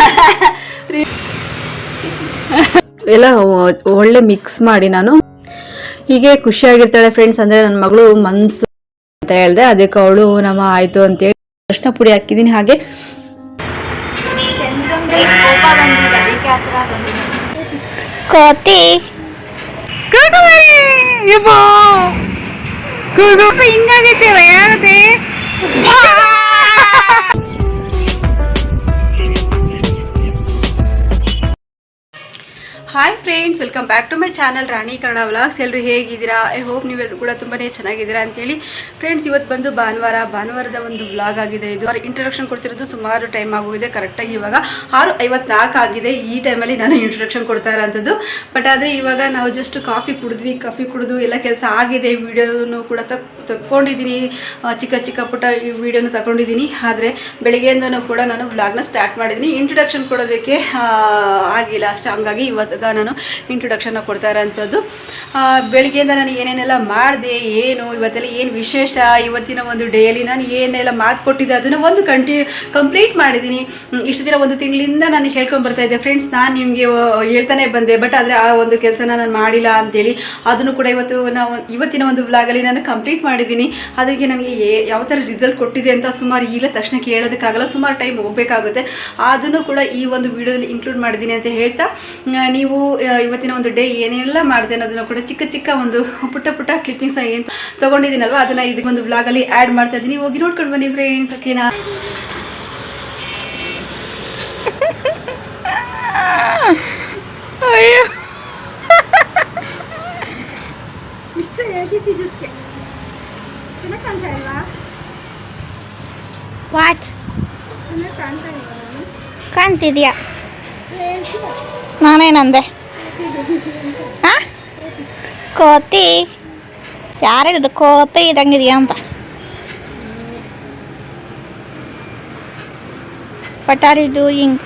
ಎಲ್ಲ ಒಳ್ಳೆ ಮಿಕ್ಸ್ ಮಾಡಿ ನಾನು. ಹೀಗೆ ಖುಷಿಯಾಗಿರ್ತಾಳೆ ಫ್ರೆಂಡ್ಸ್ ಅಂದರೆ ನನ್ನ ಮಗಳು ಮನ್ಸು ಅಂತ ಹೇಳಿದೆ ಅದಕ್ಕೆ ಅವಳು ನಮ್ಮ ಆಯಿತು ಅಂತೇಳಿ ಅರ್ಶಿನ ಪುಡಿ ಹಾಕಿದ್ದೀನಿ ಹಾಗೆ. ಕೋತಿ. ಹಿಂಗಾಗೈತೆ ಯಾರದೆ hi friends welcome back to my channel Rani Kannada vlogs ಎಲ್ಲರೂ ಹೇಗಿದ್ದೀರಾ? ಐ ಹೋಪ್ ನೀವೆಲ್ಲರೂ ಕೂಡ ತುಂಬಾ ಚೆನ್ನಾಗಿದ್ದೀರಾ ಅಂತೇಳಿ. ಫ್ರೆಂಡ್ಸ್ ಇವತ್ತು ಬಂದು ಭಾನುವಾರ, ಭಾನುವಾರದ ಒಂದು ವ್ಲಾಗ್ ಆಗಿದೆ ಇದು. ಇಂಟ್ರೊಡಕ್ಷನ್ ಕೊಡ್ತಿರೋದು ಸುಮಾರು ಟೈಮ್ ಆಗೋಗಿದೆ ಕರೆಕ್ಟಾಗಿ ಇವಾಗ ಆರು ಐವತ್ನಾಲ್ಕು ಆಗಿದೆ. ಈ ಟೈಮಲ್ಲಿ ನಾನು ಇಂಟ್ರೊಡಕ್ಷನ್ ಕೊಡ್ತಾ ಇರೋಂಥದ್ದು. ಬಟ್ ಆದರೆ ಇವಾಗ ನಾವು ಜಸ್ಟ್ ಕಾಫಿ ಕುಡಿದ್ವಿ ಕಾಫಿ ಕುಡಿದು ಎಲ್ಲ ಕೆಲಸ ಆಗಿದೆ ವಿಡಿಯೋನು ಕೂಡ ತಕ್ಕೊಂಡಿದ್ದೀನಿ. ಚಿಕ್ಕ ಚಿಕ್ಕ ಪುಟ್ಟ ಈ ವಿಡಿಯೋನ ತಗೊಂಡಿದ್ದೀನಿ ಆದರೆ ಬೆಳಗ್ಗೆಯಿಂದನೂ ಕೂಡ ನಾನು ವ್ಲಾಗ್ನ ಸ್ಟಾರ್ಟ್ ಮಾಡಿದ್ದೀನಿ. ಇಂಟ್ರೊಡಕ್ಷನ್ ಕೊಡೋದಕ್ಕೆ ಆಗಿಲ್ಲ ಅಷ್ಟು. ಹಂಗಾಗಿ ಇವತ್ತು ನಾನು ಇಂಟ್ರೊಡಕ್ಷನ್ನ ಕೊಡ್ತಾ ಇರೋಂಥದ್ದು. ಬೆಳಗ್ಗೆಯಿಂದ ನಾನು ಏನೇನೆಲ್ಲ ಮಾಡಿದೆ, ಏನು, ಇವತ್ತೆಲ್ಲ ಏನು ವಿಶೇಷ, ಇವತ್ತಿನ ಒಂದು ಡೇಲಿ ನಾನು ಏನೆಲ್ಲ ಮಾತು ಕೊಟ್ಟಿದ್ದೆ ಅದನ್ನು ಒಂದು ಕಂಟಿನ್ಯೂ ಕಂಪ್ಲೀಟ್ ಮಾಡಿದ್ದೀನಿ. ಇಷ್ಟು ದಿನ ಒಂದು ತಿಂಗಳಿಂದ ನಾನು ಹೇಳ್ಕೊಂಡು ಬರ್ತಾ ಇದ್ದೆ. ಫ್ರೆಂಡ್ಸ್ ನಾನು ನಿಮಗೆ ಹೇಳ್ತಾನೆ ಬಂದೆ ಬಟ್ ಆದರೆ ಆ ಒಂದು ಕೆಲಸನ ನಾನು ಮಾಡಿಲ್ಲ ಅಂತೇಳಿ. ಅದನ್ನು ಕೂಡ ಇವತ್ತು ನಾವು, ಇವತ್ತಿನ ಒಂದು ವ್ಲಾಗಲ್ಲಿ ನಾನು ಕಂಪ್ಲೀಟ್ ಮಾಡಿದ್ದೀನಿ. ಅದಕ್ಕೆ ನನಗೆ ಯಾವ ಥರ ರಿಸಲ್ಟ್ ಕೊಟ್ಟಿದೆ ಅಂತ ಸುಮಾರು ಈಗ ತಕ್ಷಣ ಕೇಳೋದಕ್ಕಾಗಲ್ಲ, ಸುಮಾರು ಟೈಮ್ ಹೋಗಬೇಕಾಗುತ್ತೆ. ಅದನ್ನು ಕೂಡ ಈ ಒಂದು ವಿಡಿಯೋದಲ್ಲಿ ಇನ್ಕ್ಲೂಡ್ ಮಾಡಿದ್ದೀನಿ ಅಂತ ಹೇಳ್ತಾ ನೀವು ಇವತ್ತಿನ ಒಂದು ಡೇ ಏನೆಲ್ಲ ಮಾಡಿದೆ ಅನ್ನೋದನ್ನು ಕೂಡ ಚಿಕ್ಕ ಚಿಕ್ಕ ಒಂದು ಪುಟ್ಟ ಪುಟ್ಟ ಕ್ಲಿಪ್ಪಿಂಗ್ಸ್ ಏನು ತೊಗೊಂಡಿದ್ದೀನಲ್ವ? ಅದನ್ನು ಇದಕ್ಕೆ ಒಂದು ವ್ಲಾಗಲ್ಲಿ ಆ್ಯಡ್ ಮಾಡ್ತಾ ಇದ್ದೀನಿ. ಹೋಗಿ ನೋಡ್ಕೊಂಡು ಬನ್ನಿ ಫ್ರೆಂಡ್ಸ್ ಓಕೆನಾ ಅಯ್ಯೋ. ಇಷ್ಟ ಯಾಕೆ ಸೀರಿಯಸ್ಗೆ ಚೆನ್ನಾಗಿ ಕಾಣ್ತಾ ಇಲ್ವಾ ವಾಟ್ ಚೆನ್ನಾಗಿ ಕಾಣ್ತಾ ಇಲ್ವಾ ನಾನು ಕಾಣ್ತಿದ್ಯಾ ನಾನೇನಂದೆ? ಹಾ? ಕೋತಿ. ಯಾರು ಹೇಳಿದ್ರು ಕೋತಿ ಇದಂಗಿದೆಯಾ ಅಂತ. What are you doing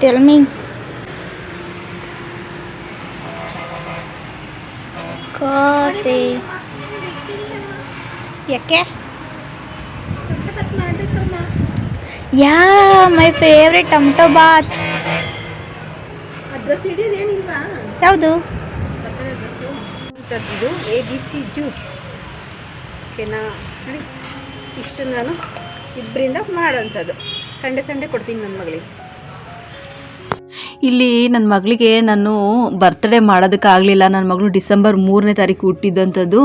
tell me ಕೋತಿ. ಯಾಕೆ? Yeah my favourite tomato bath. ಯಾವುದು? ಇದು ಎ ಬಿ ಸಿ ಜ್ಯೂಸ್ ಓಕೆನಾ ಇಷ್ಟು ನಾನು ಇಬ್ಬರಿಂದ ಮಾಡೋಂಥದ್ದು. ಸಂಡೆ ಸಂಡೆ ಕೊಡ್ತೀನಿ ನನ್ನ ಮಗಳಿಗೆ. ಇಲ್ಲಿ ನನ್ನ ಮಗಳಿಗೆ ನಾನು ಬರ್ತ್ಡೇ ಮಾಡೋದಕ್ಕಾಗಲಿಲ್ಲ. ನನ್ನ ಮಗಳು ಡಿಸೆಂಬರ್ ಮೂರನೇ ತಾರೀಕು ಹುಟ್ಟಿದ್ದಂಥದ್ದು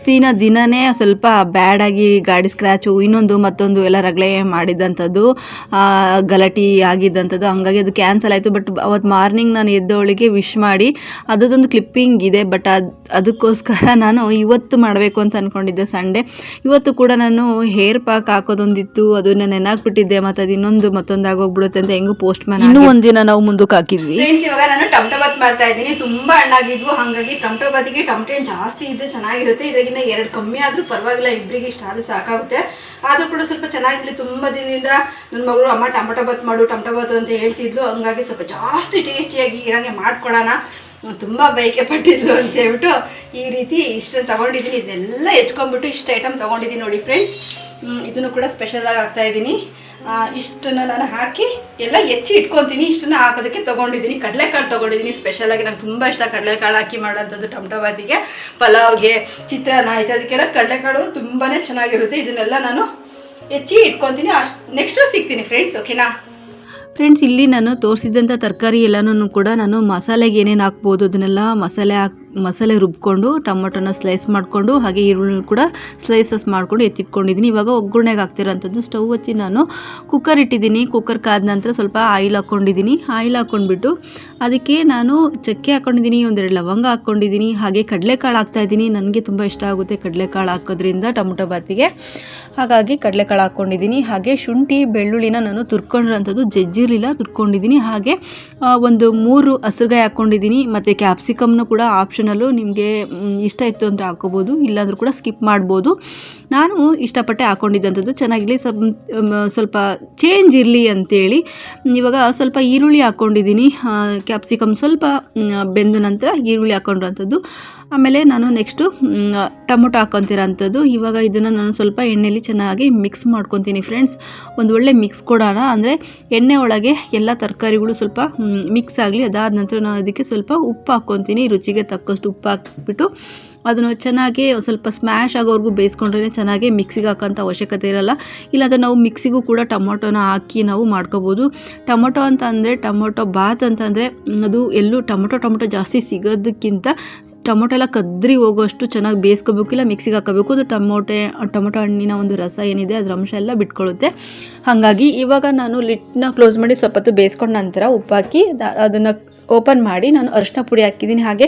ಅವತ್ತಿನ ದಿನನೇ ಸ್ವಲ್ಪ ಬ್ಯಾಡಾಗಿ ಗಾಡಿ ಸ್ಕ್ರ್ಯಾಚು ಇನ್ನೊಂದು ಮತ್ತೊಂದು ಎಲ್ಲ ರಗಳೆ ಮಾಡಿದ್ದಂಥದ್ದು ಆ, ಗಲಾಟೆ ಆಗಿದ್ದಂಥದ್ದು ಹಂಗಾಗಿ ಅದು ಕ್ಯಾನ್ಸಲ್ ಆಯಿತು. ಬಟ್ ಅವತ್ತು ಮಾರ್ನಿಂಗ್ ನಾನು ಎದ್ದವಳಿಗೆ ವಿಶ್ ಮಾಡಿ ಅದರದೊಂದು ಕ್ಲಿಪ್ಪಿಂಗ್ ಇದೆ ಬಟ್ ಅದು ಅದಕ್ಕೋಸ್ಕರ ನಾನು ಇವತ್ತು ಮಾಡಬೇಕು ಅಂತ ಅಂದ್ಕೊಂಡಿದ್ದೆ ಸಂಡೇ ಇವತ್ತು ಕೂಡ ನಾನು ಹೇರ್ ಪಾಕ್ ಹಾಕೋದೊಂದಿತ್ತು ಅದನ್ನು ನೆನಾಕ್ಬಿಟ್ಟಿದ್ದೆ ಮತ್ತು ಅದು ಇನ್ನೊಂದು ಮತ್ತೊಂದು ಆಗೋಗ್ಬಿಡುತ್ತೆ ಅಂತ ಹೆಂಗೋ ಪೋಸ್ಟ್ ಮ್ಯಾನ್ ಇನ್ನೂ ಒಂದಿನ ನಾವು ಮುಂದಕ್ಕೆ ಹಾಕಿದ್ವಿ. ಫ್ರೆಂಡ್ಸ್ ಇವಾಗ ನಾನು ಟಮಟೊ ಬಾತ್ ಮಾಡ್ತಾ ಇದ್ದೀನಿ. ತುಂಬ ಹಣ್ಣಾಗಿದ್ವು ಹಾಗಾಗಿ ಟಮಟೊ ಬಾತಿಗೆ ಟಮಟೆ ಜಾಸ್ತಿ ಇದ್ದು ಚೆನ್ನಾಗಿರುತ್ತೆ. ಇದ್ರಾಗಿನ್ನ ಎರಡು ಕಮ್ಮಿ ಆದ್ರೂ ಪರವಾಗಿಲ್ಲ ಇಬ್ಬರಿಗೆ ಇಷ್ಟ ಆದ್ರೆ ಸಾಕಾಗುತ್ತೆ. ಆದ್ರೂ ಕೂಡ ಸ್ವಲ್ಪ ಚೆನ್ನಾಗಿರ್ಲಿ, ತುಂಬಾ ದಿನದಿಂದ ನನ್ನ ಮಗಳು ಅಮ್ಮ ಟಮಟೊ ಬಾತ್ ಮಾಡು, ಟಮಟೊ ಬಾತ್ ಅಂತ ಹೇಳ್ತಿದ್ಲು. ಹಂಗಾಗಿ ಸ್ವಲ್ಪ ಜಾಸ್ತಿ ಟೇಸ್ಟಿಯಾಗಿ ಇರಂಗೆ ಮಾಡ್ಕೊಡೋಣ. ತುಂಬ ಬೈಕೆ ಪಟ್ಟಿದ್ಲು ಅಂತ ಹೇಳ್ಬಿಟ್ಟು ಈ ರೀತಿ ಇಷ್ಟನ್ನು ತಗೊಂಡಿದ್ದೀನಿ. ಇದನ್ನೆಲ್ಲ ಹೆಚ್ಕೊಂಡ್ಬಿಟ್ಟು ಇಷ್ಟು ಐಟಮ್ ತಗೊಂಡಿದ್ದೀನಿ ನೋಡಿ ಫ್ರೆಂಡ್ಸ್ ಇದನ್ನು ಕೂಡ ಸ್ಪೆಷಲಾಗಿ ಇದ್ದೀನಿ. ಇಷ್ಟನ್ನು ನಾನು ಹಾಕಿ ಎಲ್ಲ ಹೆಚ್ಚಿ ಇಟ್ಕೊತೀನಿ. ಇಷ್ಟನ್ನು ಹಾಕೋದಕ್ಕೆ ತೊಗೊಂಡಿದ್ದೀನಿ. ಕಡಲೆಕಾಳು ತೊಗೊಂಡಿದ್ದೀನಿ. ಸ್ಪೆಷಲಾಗಿ ನಂಗೆ ತುಂಬ ಇಷ್ಟ. ಕಡಲೆಕಾಳು ಹಾಕಿ ಮಾಡೋಂಥದ್ದು ಟೊಮಟೊ ಬಾತಿಗೆ, ಪಲಾವ್ಗೆ, ಚಿತ್ರಾನ್ನ ಆಯಿತು. ಅದಕ್ಕೆಲ್ಲ ಕಡಲೆಕಾಳು ತುಂಬಾ ಚೆನ್ನಾಗಿರುತ್ತೆ. ಇದನ್ನೆಲ್ಲ ನಾನು ಹೆಚ್ಚಿ ಇಟ್ಕೊತೀನಿ. ಅಷ್ಟು ನೆಕ್ಸ್ಟು ಸಿಗ್ತೀನಿ ಫ್ರೆಂಡ್ಸ್ ಓಕೆನಾ ಫ್ರೆಂಡ್ಸ್ ಇಲ್ಲಿ ನಾನು ತೋರಿಸಿದಂಥ ತರಕಾರಿ ಎಲ್ಲನೂ ಕೂಡ ನಾನು ಮಸಾಲೆಗೆ ಏನೇನು ಹಾಕ್ಬೋದು, ಅದನ್ನೆಲ್ಲ ಮಸಾಲೆ ಹಾಕ್ ಮಸಾಲೆ ರುಬ್ಕೊಂಡು, ಟೊಮೊಟೊನ ಸ್ಲೈಸ್ ಮಾಡಿಕೊಂಡು, ಹಾಗೆ ಈರುಳ್ಳಿ ಕೂಡ ಸ್ಲೈಸಸ್ ಮಾಡ್ಕೊಂಡು ಎತ್ತಿಟ್ಕೊಂಡಿದ್ದೀನಿ ಇವಾಗ ಒಗ್ಗರಣೆಗೆ ಹಾಕ್ತಿರೋಂಥದ್ದು ಸ್ಟವ್ ಹಚ್ಚಿ ನಾನು ಕುಕ್ಕರ್ ಇಟ್ಟಿದ್ದೀನಿ ಕುಕ್ಕರ್ ಕಾದ ನಂತರ ಸ್ವಲ್ಪ ಆಯಿಲ್ ಹಾಕ್ಕೊಂಡಿದ್ದೀನಿ ಆಯಿಲ್ ಹಾಕ್ಕೊಂಡ್ಬಿಟ್ಟು ಅದಕ್ಕೆ ನಾನು ಚಕ್ಕೆ ಹಾಕ್ಕೊಂಡಿದ್ದೀನಿ ಒಂದೆರಡು ಲವಂಗ ಹಾಕ್ಕೊಂಡಿದ್ದೀನಿ ಹಾಗೆ ಕಡಲೆಕಾಳು ಹಾಕ್ತಾ ಇದ್ದೀನಿ ನನಗೆ ತುಂಬ ಇಷ್ಟ ಆಗುತ್ತೆ ಕಡಲೆಕಾಳು ಹಾಕೋದ್ರಿಂದ ಟೊಮೊಟೊ ಬಾತಿಗೆ. ಹಾಗಾಗಿ ಕಡಲೆಕಾಳು ಹಾಕ್ಕೊಂಡಿದ್ದೀನಿ ಹಾಗೆ ಶುಂಠಿ, ಬೆಳ್ಳುಳ್ಳಿನ ನಾನು ತುರ್ಕೊಂಡಿರೋಂಥದ್ದು ಜಜ್ಜಿರಲಿಲ್ಲ ತುರ್ಕೊಂಡಿದ್ದೀನಿ ಹಾಗೆ ಒಂದು ಮೂರು ಹಸಿರುಗಾಯಿ ಹಾಕ್ಕೊಂಡಿದ್ದೀನಿ ಮತ್ತು ಕ್ಯಾಪ್ಸಿಕಮ್ನು ಕೂಡ ಆಪ್ಷನಲ್ಲು ನಿಮಗೆ ಇಷ್ಟ ಇತ್ತು ಅಂದರೆ ಹಾಕೋಬೋದು, ಇಲ್ಲಾಂದ್ರೂ ಕೂಡ ಸ್ಕಿಪ್ ಮಾಡ್ಬೋದು. ನಾನು ಇಷ್ಟಪಟ್ಟೆ ಹಾಕ್ಕೊಂಡಿದ್ದಂಥದ್ದು ಚೆನ್ನಾಗಿರಲಿ ಸ್ವಲ್ಪ ಸ್ವಲ್ಪ ಚೇಂಜ್ ಇರಲಿ ಅಂತೇಳಿ. ಇವಾಗ ಸ್ವಲ್ಪ ಈರುಳ್ಳಿ ಹಾಕ್ಕೊಂಡಿದ್ದೀನಿ ಕ್ಯಾಪ್ಸಿಕಮ್ ಸ್ವಲ್ಪ ಬೆಂದ ನಂತರ ಈರುಳ್ಳಿ ಹಾಕ್ಕೊಂಡಿರೋಂಥದ್ದು ಆಮೇಲೆ ನಾನು ನೆಕ್ಸ್ಟು ಟೊಮೊಟೊ ಹಾಕ್ಕೊತಿರೋ ಅಂಥದ್ದು ಇವಾಗ ಇದನ್ನು ನಾನು ಸ್ವಲ್ಪ ಎಣ್ಣೆಲಿ ಚೆನ್ನಾಗಿ ಮಿಕ್ಸ್ ಮಾಡ್ಕೊತೀನಿ ಫ್ರೆಂಡ್ಸ್. ಒಂದು ಒಳ್ಳೆ ಮಿಕ್ಸ್ ಕೊಡೋಣ. ಅಂದರೆ ಎಣ್ಣೆ ಒಳಗೆ ಎಲ್ಲ ತರಕಾರಿಗಳು ಸ್ವಲ್ಪ ಮಿಕ್ಸ್ ಆಗಲಿ ಅದಾದ ನಂತರ ನಾನು ಅದಕ್ಕೆ ಸ್ವಲ್ಪ ಉಪ್ಪು ಹಾಕ್ಕೊತೀನಿ ರುಚಿಗೆ ತಕ್ಕಷ್ಟು ಉಪ್ಪು ಹಾಕ್ಬಿಟ್ಟು ಅದನ್ನು ಚೆನ್ನಾಗಿ ಸ್ವಲ್ಪ ಸ್ಮ್ಯಾಶ್ ಆಗೋವರೆಗೂ ಬೇಯಿಸ್ಕೊಂಡ್ರೆ ಚೆನ್ನಾಗಿ ಮಿಕ್ಸಿಗೆ ಹಾಕೋಂಥ ಅವಶ್ಯಕತೆ ಇರಲ್ಲ. ಇಲ್ಲಾಂದರೆ ನಾವು ಮಿಕ್ಸಿಗೂ ಕೂಡ ಟೊಮೊಟೊನ ಹಾಕಿ ನಾವು ಮಾಡ್ಕೋಬೋದು. ಟೊಮೊಟೊ ಅಂತ ಅಂದರೆ ಟೊಮೊಟೊ ಬಾತ್ ಅಂತಂದರೆ ಅದು ಎಲ್ಲೂ ಟೊಮೊಟೊ ಟೊಮೊಟೊ ಜಾಸ್ತಿ ಸಿಗೋದಕ್ಕಿಂತ ಟೊಮೊಟೊ ಎಲ್ಲ ಕದ್ರಿ ಹೋಗೋಷ್ಟು ಚೆನ್ನಾಗಿ ಬೇಯಿಸ್ಕೋಬೇಕು ಇಲ್ಲ ಮಿಕ್ಸಿಗೆ ಹಾಕೋಬೇಕು. ಅದು ಟೊಮೊಟೆ, ಟೊಮೊಟೊ ಹಣ್ಣಿನ ಒಂದು ರಸ ಏನಿದೆ ಅದರ ಅಂಶ ಎಲ್ಲ ಬಿಟ್ಕೊಳ್ಳುತ್ತೆ. ಹಾಗಾಗಿ ಇವಾಗ ನಾನು ಲಿಟ್ನ ಕ್ಲೋಸ್ ಮಾಡಿ ಸ್ವಲ್ಪ ಹೊತ್ತು ಬೇಯಿಸ್ಕೊಂಡ ನಂತರ ಉಪ್ಪು ಹಾಕಿ ಅದನ್ನು ಓಪನ್ ಮಾಡಿ ನಾನು ಅರಿಶಿನ ಪುಡಿ ಹಾಕಿದ್ದೀನಿ. ಹಾಗೆ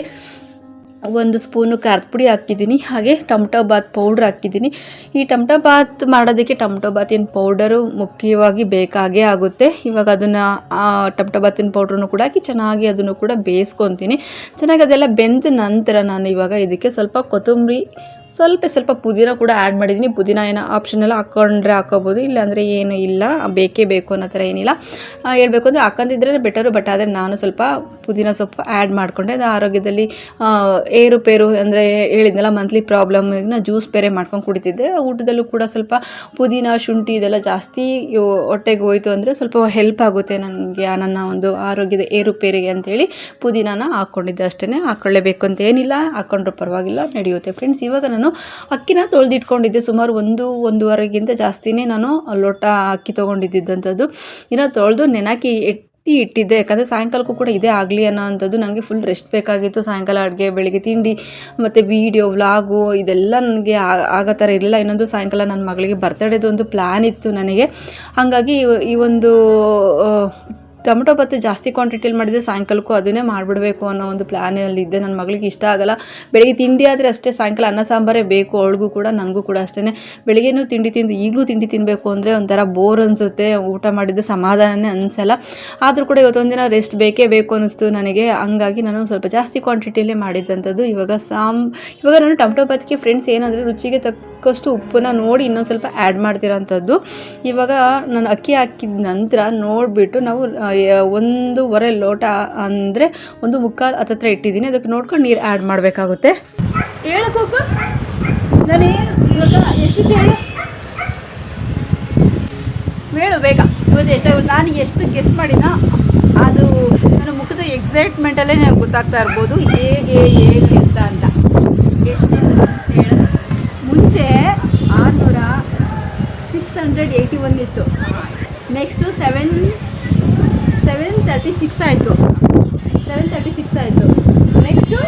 ಒಂದು ಸ್ಪೂನು ಖಾರದ ಪುಡಿ ಹಾಕಿದ್ದೀನಿ, ಹಾಗೆ ಟೊಮಟೊ ಬಾತ್ ಪೌಡ್ರ್ ಹಾಕಿದ್ದೀನಿ. ಈ ಟೊಮಟೊ ಬಾತ್ ಮಾಡೋದಕ್ಕೆ ಟೊಮಟೊ ಬಾತಿನ ಪೌಡರು ಮುಖ್ಯವಾಗಿ ಬೇಕಾಗೇ ಆಗುತ್ತೆ. ಇವಾಗ ಅದನ್ನು ಟೊಮಟೊ ಬಾತಿನ ಪೌಡ್ರನ್ನು ಕೂಡ ಹಾಕಿ ಚೆನ್ನಾಗಿ ಅದನ್ನು ಕೂಡ ಬೇಯಿಸ್ಕೊತೀನಿ. ಚೆನ್ನಾಗಿ ಅದೆಲ್ಲ ಬೆಂದ ನಂತರ ನಾನು ಇವಾಗ ಇದಕ್ಕೆ ಸ್ವಲ್ಪ ಕೊತ್ತಂಬರಿ ಸ್ವಲ್ಪ ಸ್ವಲ್ಪ ಪುದೀನ ಕೂಡ ಆ್ಯಡ್ ಮಾಡಿದ್ದೀನಿ. ಪುದೀನ ಏನೋ ಆಪ್ಷನೆಲ್ಲ ಹಾಕೊಂಡ್ರೆ ಹಾಕೋಬೋದು. ಇಲ್ಲಾಂದರೆ ಏನು ಇಲ್ಲ. ಬೇಕೇ ಬೇಕು ಅನ್ನೋ ಥರ ಏನಿಲ್ಲ. ಹೇಳಬೇಕು ಅಂದರೆ ಹಾಕೊಂಡಿದ್ರೆ ಬೆಟರು ಬಟ್ ಆದರೆ ನಾನು ಸ್ವಲ್ಪ ಪುದೀನ ಸೊಪ್ಪು ಆ್ಯಡ್ ಮಾಡಿಕೊಂಡೆ. ಅದು ಆರೋಗ್ಯದಲ್ಲಿ ಏರುಪೇರು ಅಂದರೆ ಹೇಳಿದ್ನಲ್ಲ ಮಂತ್ಲಿ ಪ್ರಾಬ್ಲಮ್ ನಾನು ಜ್ಯೂಸ್ ಬೇರೆ ಮಾಡ್ಕೊಂಡು ಕುಡಿತಿದ್ದೆ. ಊಟದಲ್ಲೂ ಕೂಡ ಸ್ವಲ್ಪ ಪುದೀನ, ಶುಂಠಿ ಇದೆಲ್ಲ ಜಾಸ್ತಿ ಹೊಟ್ಟೆಗೆ ಹೋಯಿತು ಅಂದರೆ ಸ್ವಲ್ಪ ಹೆಲ್ಪ್ ಆಗುತ್ತೆ ನನಗೆ, ನನ್ನ ಒಂದು ಆರೋಗ್ಯದ ಏರುಪೇರಿಗೆ ಅಂತೇಳಿ ಪುದೀನಾನ ಹಾಕ್ಕೊಂಡಿದ್ದೆ ಅಷ್ಟೇ ಹಾಕ್ಕೊಳ್ಳೇಬೇಕು ಅಂತ ಏನಿಲ್ಲ. ಹಾಕ್ಕೊಂಡ್ರೂ ಪರವಾಗಿಲ್ಲ. ನಡೆಯುತ್ತೆ ಫ್ರೆಂಡ್ಸ್ ಇವಾಗ ನಾನು ಅಕ್ಕಿನ ತೊಳೆದಿಟ್ಕೊಂಡಿದ್ದೆ ಸುಮಾರು ಒಂದು, ಒಂದೂವರೆಗಿಂತ ಜಾಸ್ತಿನೇ ನಾನು ಲೋಟ ಅಕ್ಕಿ ತೊಗೊಂಡಿದ್ದಂಥದ್ದು ಇನ್ನು ತೊಳೆದು ನೆನಾಕಿ ಎತ್ತಿ ಇಟ್ಟಿದ್ದೆ. ಯಾಕಂದರೆ ಸಾಯಂಕಾಲಕ್ಕೂ ಕೂಡ ಇದೇ ಆಗಲಿ ಅನ್ನೋ ಅಂಥದ್ದು ನನಗೆ ಫುಲ್ ರೆಸ್ಟ್ ಬೇಕಾಗಿತ್ತು. ಸಾಯಂಕಾಲ ಅಡುಗೆ, ಬೆಳಗ್ಗೆ ತಿಂಡಿ, ಮತ್ತು ವೀಡಿಯೋ ವ್ಲಾಗು ಇದೆಲ್ಲ ನನಗೆ ಆಗೋ ಥರ ಇರಲಿಲ್ಲ. ಇನ್ನೊಂದು ಸಾಯಂಕಾಲ ನನ್ನ ಮಗಳಿಗೆ ಬರ್ತಡೇದು ಒಂದು ಪ್ಲ್ಯಾನ್ ಇತ್ತು ನನಗೆ. ಹಾಗಾಗಿ ಈ- ಒಂದು ಟೊಮೊಟೊ ಬತ್ತು ಜಾಸ್ತಿ ಕ್ವಾಂಟಿಟಿಲಿ ಮಾಡಿದರೆ ಸಾಯಂಕಾಲಕ್ಕೂ ಅದನ್ನೇ ಮಾಡಿಬಿಡಬೇಕು ಅನ್ನೋ ಒಂದು ಪ್ಲ್ಯಾನಲ್ಲಿ ಇದ್ದೆ. ನನ್ನ ಮಗಳಿಗೆ ಇಷ್ಟ ಆಗಲ್ಲ. ಬೆಳಿಗ್ಗೆ ತಿಂಡಿ ಆದರೆ ಅಷ್ಟೇ ಸಾಯಂಕಾಲ ಅನ್ನ ಸಾಂಬಾರೇ ಬೇಕು, ಅವಳಿಗೂ ಕೂಡ, ನನಗೂ ಕೂಡ ಅಷ್ಟೇ ಬೆಳಿಗ್ಗೆನೂ ತಿಂಡಿ ತಿಂದು, ಈಗಲೂ ತಿಂಡಿ ತಿನ್ನಬೇಕು ಅಂದರೆ ಒಂಥರ ಬೋರ್ ಅನಿಸುತ್ತೆ. ಊಟ ಮಾಡಿದ್ದು ಸಮಾಧಾನನೇ ಅನಿಸಲ್ಲ. ಆದರೂ ಕೂಡ ಇವತ್ತೊಂದಿನ ರೆಸ್ಟ್ ಬೇಕೇ ಬೇಕು ಅನ್ನಿಸ್ತು ನನಗೆ. ಹಂಗಾಗಿ ನಾನು ಸ್ವಲ್ಪ ಜಾಸ್ತಿ ಕ್ವಾಂಟಿಟಿಯಲ್ಲೇ ಮಾಡಿದ್ದಂಥದ್ದು ಇವಾಗ ಸಾಂ ಇವಾಗ ನಾನು ಟೊಮೊಟೊ ಬತ್ತಿಗೆ ಫ್ರೆಂಡ್ಸ್ ಏನಂದರೆ ರುಚಿಗೆ ತಕ್ಕಷ್ಟು ಉಪ್ಪನ್ನ ನೋಡಿ ಇನ್ನೊಂದು ಸ್ವಲ್ಪ ಆ್ಯಡ್ ಮಾಡ್ತಿರೋಂಥದ್ದು. ಇವಾಗ ನಾನು ಅಕ್ಕಿ ಹಾಕಿದ ನಂತರ ನೋಡಿಬಿಟ್ಟು ನಾವು ಒಂದೂವರೆ ಲೋಟ ಅಂದರೆ ಒಂದು ಮುಕ್ಕಾಲು ಹತ್ತತ್ರ ಇಟ್ಟಿದ್ದೀನಿ. ಅದಕ್ಕೆ ನೋಡ್ಕೊಂಡು ನೀರು ಆ್ಯಡ್ ಮಾಡಬೇಕಾಗುತ್ತೆ. ಹೇಳಕ್ಕೋಗ ನಾನು ಎಷ್ಟು ಹೇಳು. ಹೇಳು ಬೇಗ. ಇವತ್ತು ಎಷ್ಟು ನಾನು ಎಷ್ಟು ಗೆಸ್ ಮಾಡಿನ ಅದು ನನ್ನ ಮುಖದ ಎಕ್ಸೈಟ್ಮೆಂಟಲ್ಲೇ ನನಗೆ ಗೊತ್ತಾಗ್ತಾ ಇರ್ಬೋದು. ಹೇಗೆ ಏನು ಅಂತ ಅಂತ. ಮುಂಚೆ ಹೇಳು. ಮುಂಚೆ ಆರುನೂರ ಸಿಕ್ಸ್ ಹಂಡ್ರೆಡ್ ಏಯ್ಟಿ ಒನ್ ಇತ್ತು. Next seven seven thirty six ಆಯಿತು. ಸೆವೆನ್ ತರ್ಟಿ ಸಿಕ್ಸ್ ಆಯಿತು. ನೆಕ್ಸ್ಟು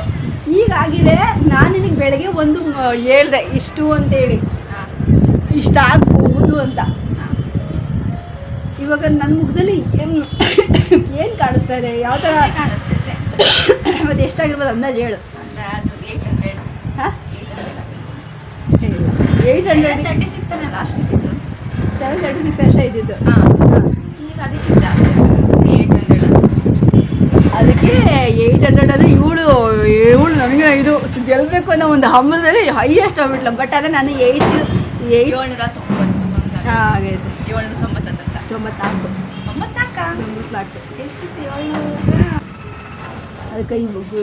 ಈಗಾಗಿದೆ ನಾನು ನಿನಗೆ ಬೆಳಗ್ಗೆ ಒಂದು ಹೇಳಿದೆ ಇಷ್ಟು ಅಂತೇಳಿ. ಇಷ್ಟ ಆಗ್ಬೋದು ಅಂತ. ಇವಾಗ ನನ್ನ ಮುಖದಲ್ಲಿ ಏನು ಏನು ಕಾಣಿಸ್ತಾ ಇದೆ? ಯಾವ ಥರ ಮತ್ತು ಎಷ್ಟಾಗಿರ್ಬೋದು ಅಂದಾಜು ಹೇಳು. Eight hundred thirty six seven thirty six ಅಷ್ಟೇ ಇದ್ದಿದ್ದು. ಹಾಂ. ಈಗ ಅದಕ್ಕೆ ಜಾಸ್ತಿ ಅದಕ್ಕೆ ಏಯ್ಟ್ ಹಂಡ್ರೆಡ್ ಅಂದರೆ ಇವಳು ಇವಳು ನನಗೆ ಇದು ಗೆಲ್ಲಬೇಕು ಅನ್ನೋ ಒಂದು ಹಮ್ಮದಲ್ಲಿ ಹೈಯೆಸ್ಟ್ ಆಗ್ಬಿಟ್ಲ ಬಟ್ ಅದೇ ನಾನು ಏಯ್ಟ್ ಏಯ್ಟ್ ಏಳ್ನೂರ ತೊಂಬತ್ತು ಆಗೈತೆ ಏಳ್ನೂರ ಎಷ್ಟು ತೊಂಬತ್ನಾಲ್ಕು. ತೊಂಬತ್ನಾಲ್ಕು? ಎಷ್ಟಿತ್ತು ಏಳ್ನೂರ? ಅದಕ್ಕೆ ಈ ಮಗು.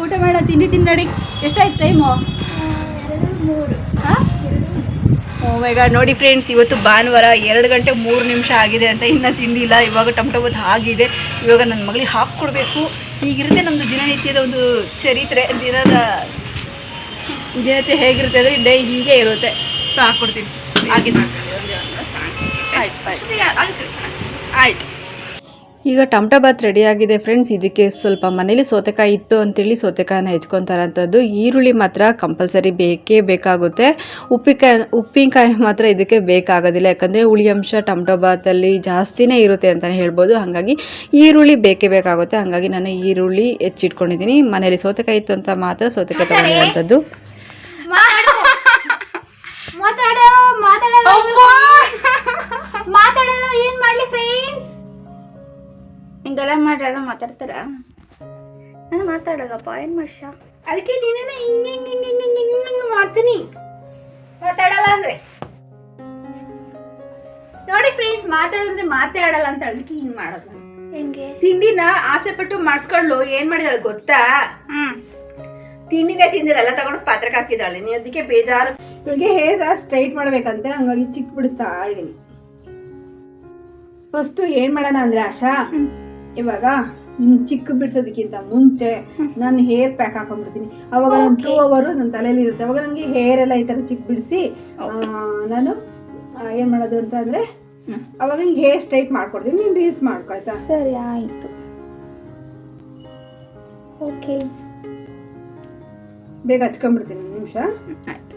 ಊಟ ಮಾಡ ತಿಂಡಿ ತಿನ್ನಡಿ ಎಷ್ಟಾಯ್ತು ಟೈಮು ಮೂರು. ಹಾಂ? ಓ ಮೈ ಗಾಡ್ ನೋಡಿ ಫ್ರೆಂಡ್ಸ್ ಇವತ್ತು ಭಾನುವಾರ ಎರಡು ಗಂಟೆ ಮೂರು ನಿಮಿಷ ಆಗಿದೆ ಅಂತ ಇನ್ನೂ ತಿಂಡಿಲ್ಲ ಇವಾಗ ಟೊಮಟೊ ಬಂದು ಆಗಿದೆ. ಇವಾಗ ನನ್ನ ಮಗಳಿಗೆ ಹಾಕ್ಕೊಡ್ಬೇಕು ಹೀಗಿರುತ್ತೆ ನಮ್ಮದು ದಿನನಿತ್ಯದ ಒಂದು ಚರಿತ್ರೆ. ದಿನದ ದಿನತೆ ಹೇಗಿರುತ್ತೆ ಅಂದರೆ ಡೇ ಹೀಗೆ ಇರುತ್ತೆ. ಸೊ ಹಾಕ್ಕೊಡ್ತೀನಿ ಆಗಿದೆ ಆಯ್ತು. ಆಯ್ತು. ಈಗ ಟಮಟ ಬಾತ್ ರೆಡಿ ಆಗಿದೆ ಫ್ರೆಂಡ್ಸ್ ಇದಕ್ಕೆ ಸ್ವಲ್ಪ ಮನೇಲಿ ಸೌತೆಕಾಯಿ ಇತ್ತು ಅಂತೇಳಿ ಸೌತೆಕಾಯಿನ ಹೆಚ್ಕೊತಾರಂಥದ್ದು ಈರುಳ್ಳಿ ಮಾತ್ರ ಕಂಪಲ್ಸರಿ ಬೇಕೇ ಬೇಕಾಗುತ್ತೆ. ಉಪ್ಪಿಕಾಯಿ ಉಪ್ಪಿನಕಾಯಿ ಮಾತ್ರ ಇದಕ್ಕೆ ಬೇಕಾಗೋದಿಲ್ಲ. ಯಾಕಂದರೆ ಹುಳಿ ಅಂಶ ಟಮಟೊ ಬಾತಲ್ಲಿ ಜಾಸ್ತಿನೇ ಇರುತ್ತೆ ಅಂತಲೇ ಹೇಳ್ಬೋದು. ಹಾಗಾಗಿ ಈರುಳ್ಳಿ ಬೇಕೇ ಬೇಕಾಗುತ್ತೆ. ಹಾಗಾಗಿ ನಾನು ಈರುಳ್ಳಿ ಹೆಚ್ಚಿಟ್ಕೊಂಡಿದ್ದೀನಿ. ಮನೇಲಿ ಸೌತೆಕಾಯಿ ಇತ್ತು ಅಂತ ಮಾತ್ರ ಸೌತೆಕಾಯಿ ತಗೊಂಡಿರುವಂಥದ್ದು ಮಾತಾಡೋ ಮಾತಾಡಲ್ಲ ಮಾತಾಡಲ್ಲ ಏನ್ ಮಾಡ್ಲಿ ಫ್ರೆಂಡ್ಸ್ ಹಿಂಗೆಲ್ಲ ಮಾಡ್ರಲ್ಲ ಮಾತಾಡ್ತಾರ? ನಾನು ಮಾತಾಡಲ್ಲಪ್ಪ ಏನು ಮಾಡ್ಷ ಅದಕ್ಕೆ ನೀನೇನ ಹಿಂಗೆ ಹಿಂಗೆ ಹಿಂಗೆ ಹಿಂಗೆ ಹಿಂಗೆ ಹಿಂಗೆ ಹಿಂಗೆ ಮಾಡ್ತೀನಿ? ಮಾತಾಡಲ್ಲ ಅಂದ್ರೆ? ನೋಡಿ ಫ್ರೆಂಡ್ಸ್ ಮಾತಾಡಿದ್ರೆ ಮಾತಾಡಲ್ಲ ಆಡಲ್ಲ ಅಂತ ಅದಕ್ಕೆ ಹಿಂಗೆ ಮಾಡೋದು ನಾನು. ಹೆಂಗೆ? ತಿಂಡಿನ ಆಸೆ ಪಟ್ಟು ಮಾಡಿಸ್ಕೊಳ್ಳು ಏನು ಮಾಡಿದಾಳೆ ಗೊತ್ತಾ? ಹ್ಮ್. ತಿಂಡಿನೇ ತಿಂದಿರಲ್ಲ ಎಲ್ಲ ತಗೊಂಡು ಪಾತ್ರಕ್ಕೆ ಹಾಕಿದಾಳೆ ನೀ ಅದಕ್ಕೆ ಬೇಜಾರು. ಇವಳಿಗೆ ಹೇರ್ ಸ್ಟ್ರೈಟ್ ಮಾಡ್ಬೇಕಂತೆ ಹಂಗಾಗಿ ಚಿಕ್ಕ ಬಿಡಿಸ್ತಾ ಇದ್ದೀನಿ ಫಸ್ಟ್ ಏನು ಮಾಡೋಣ ಅಂದ್ರೆ ಆಶಾ? ಇವಾಗ ನಿನ್ ಚಿಕ್ಕ ಬಿಡ್ಸೋದಕ್ಕಿಂತ ಮುಂಚೆ ನಾನು ಹೇರ್ ಪ್ಯಾಕ್ ಹಾಕೊಂಡ್ಬಿಡ್ತೀನಿ. ಅವಾಗ ನನ್ನ ಟೂ ಅವರು ನನ್ನ ತಲೆಯಲ್ಲಿ ಇರುತ್ತೆ. ಅವಾಗ ನನಗೆ ಹೇರ್ ಎಲ್ಲ ಈ ಥರ ಚಿಕ್ಕ ಬಿಡಿಸಿ ನಾನು ಏನು ಮಾಡೋದು ಅಂತ ಅಂದ್ರೆ ಅವಾಗ ಹೇರ್ ಸ್ಟ್ರೈಟ್ ಮಾಡ್ಕೊಡ್ತೀನಿ. ನೀನು ರೀಲ್ಸ್ ಮಾಡ್ಕೊ ಆಯ್ತಾ? ಸರಿ ಆಯ್ತು. ಓಕೆ ಬೇಗ ಹಚ್ಕೊಂಡ್ಬಿಡ್ತೀನಿ ನಿಮಿಷ. ಆಯ್ತು.